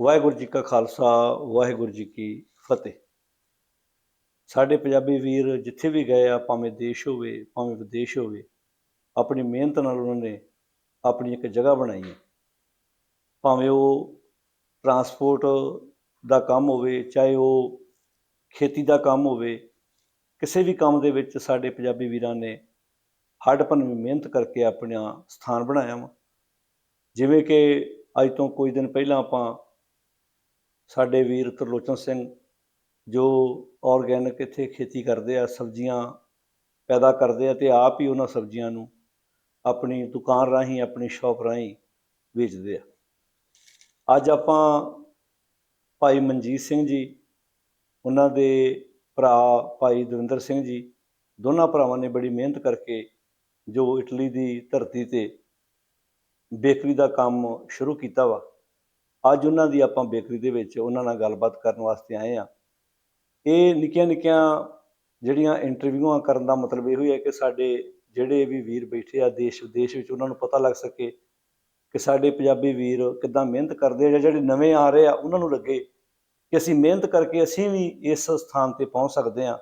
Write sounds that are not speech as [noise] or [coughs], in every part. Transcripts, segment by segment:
ਵਾਹਿਗੁਰੂ ਜੀ ਕਾ ਖਾਲਸਾ, ਵਾਹਿਗੁਰੂ ਜੀ ਕੀ ਫਤਿਹ। ਸਾਡੇ ਪੰਜਾਬੀ ਵੀਰ ਜਿੱਥੇ ਵੀ ਗਏ ਆ, ਭਾਵੇਂ ਦੇਸ਼ ਹੋਵੇ, ਭਾਵੇਂ ਵਿਦੇਸ਼ ਹੋਵੇ, ਆਪਣੀ ਮਿਹਨਤ ਨਾਲ ਉਹਨਾਂ ਨੇ ਆਪਣੀ ਇੱਕ ਜਗ੍ਹਾ ਬਣਾਈ ਹੈ। ਭਾਵੇਂ ਉਹ ਟਰਾਂਸਪੋਰਟ ਦਾ ਕੰਮ ਹੋਵੇ, ਚਾਹੇ ਉਹ ਖੇਤੀ ਦਾ ਕੰਮ ਹੋਵੇ, ਕਿਸੇ ਵੀ ਕੰਮ ਦੇ ਵਿੱਚ ਸਾਡੇ ਪੰਜਾਬੀ ਵੀਰਾਂ ਨੇ ਹੱਡ ਭੰਨਵੀਂ ਮਿਹਨਤ ਕਰਕੇ ਆਪਣਾ ਸਥਾਨ ਬਣਾਇਆ ਵਾ। ਜਿਵੇਂ ਕਿ ਅੱਜ ਤੋਂ ਕੁਝ ਦਿਨ ਪਹਿਲਾਂ ਆਪਾਂ ਸਾਡੇ ਵੀਰ ਤਰਲੋਚਨ ਸਿੰਘ ਜੋ ਆਰਗੈਨਿਕ ਇੱਥੇ ਖੇਤੀ ਕਰਦੇ ਆ, ਸਬਜ਼ੀਆਂ ਪੈਦਾ ਕਰਦੇ ਆ ਤੇ ਆਪ ਹੀ ਉਹਨਾਂ ਸਬਜ਼ੀਆਂ ਨੂੰ ਆਪਣੀ ਦੁਕਾਨ ਰਾਹੀਂ, ਆਪਣੀ ਸ਼ਾਪ ਰਾਹੀਂ ਵੇਚਦੇ ਆ। ਅੱਜ ਆਪਾਂ ਭਾਈ ਮਨਜੀਤ ਸਿੰਘ ਜੀ, ਉਹਨਾਂ ਦੇ ਭਰਾ ਭਾਈ ਦਵਿੰਦਰ ਸਿੰਘ ਜੀ, ਦੋਨਾਂ ਭਰਾਵਾਂ ਨੇ ਬੜੀ ਮਿਹਨਤ ਕਰਕੇ ਜੋ ਇਟਲੀ ਦੀ ਧਰਤੀ ਤੇ ਬੇਕਰੀ ਦਾ ਕੰਮ ਸ਼ੁਰੂ ਕੀਤਾ ਵਾ। ਅੱਜ ਉਹਨਾਂ ਦੀ ਆਪਾਂ ਬੇਕਰੀ ਦੇ ਵਿੱਚ ਉਹਨਾਂ ਨਾਲ ਗੱਲਬਾਤ ਕਰਨ ਵਾਸਤੇ ਆਏ ਆ ਇਹ ਨਿੱਕੀਆਂ ਨਿੱਕੀਆਂ ਜਿਹੜੀਆਂ ਇੰਟਰਵਿਊਆਂ ਕਰਨ ਦਾ ਮਤਲਬ ਇਹੋ ਹੀ ਹੈ ਕਿ ਸਾਡੇ ਜਿਹੜੇ ਵੀ ਵੀਰ ਬੈਠੇ ਆ ਦੇਸ਼ ਵਿਦੇਸ਼ ਵਿੱਚ ਉਹਨਾਂ ਨੂੰ ਪਤਾ ਲੱਗ ਸਕੇ ਕਿ ਸਾਡੇ ਪੰਜਾਬੀ ਵੀਰ ਕਿੱਦਾਂ ਮਿਹਨਤ ਕਰਦੇ ਆ ਜਾਂ ਜਿਹੜੇ ਨਵੇਂ ਆ ਰਹੇ ਆ, ਉਹਨਾਂ ਨੂੰ ਲੱਗੇ ਕਿ ਅਸੀਂ ਮਿਹਨਤ ਕਰਕੇ ਅਸੀਂ ਵੀ ਇਸ ਸਥਾਨ ਤੇ ਪਹੁੰਚ ਸਕਦੇ ਆ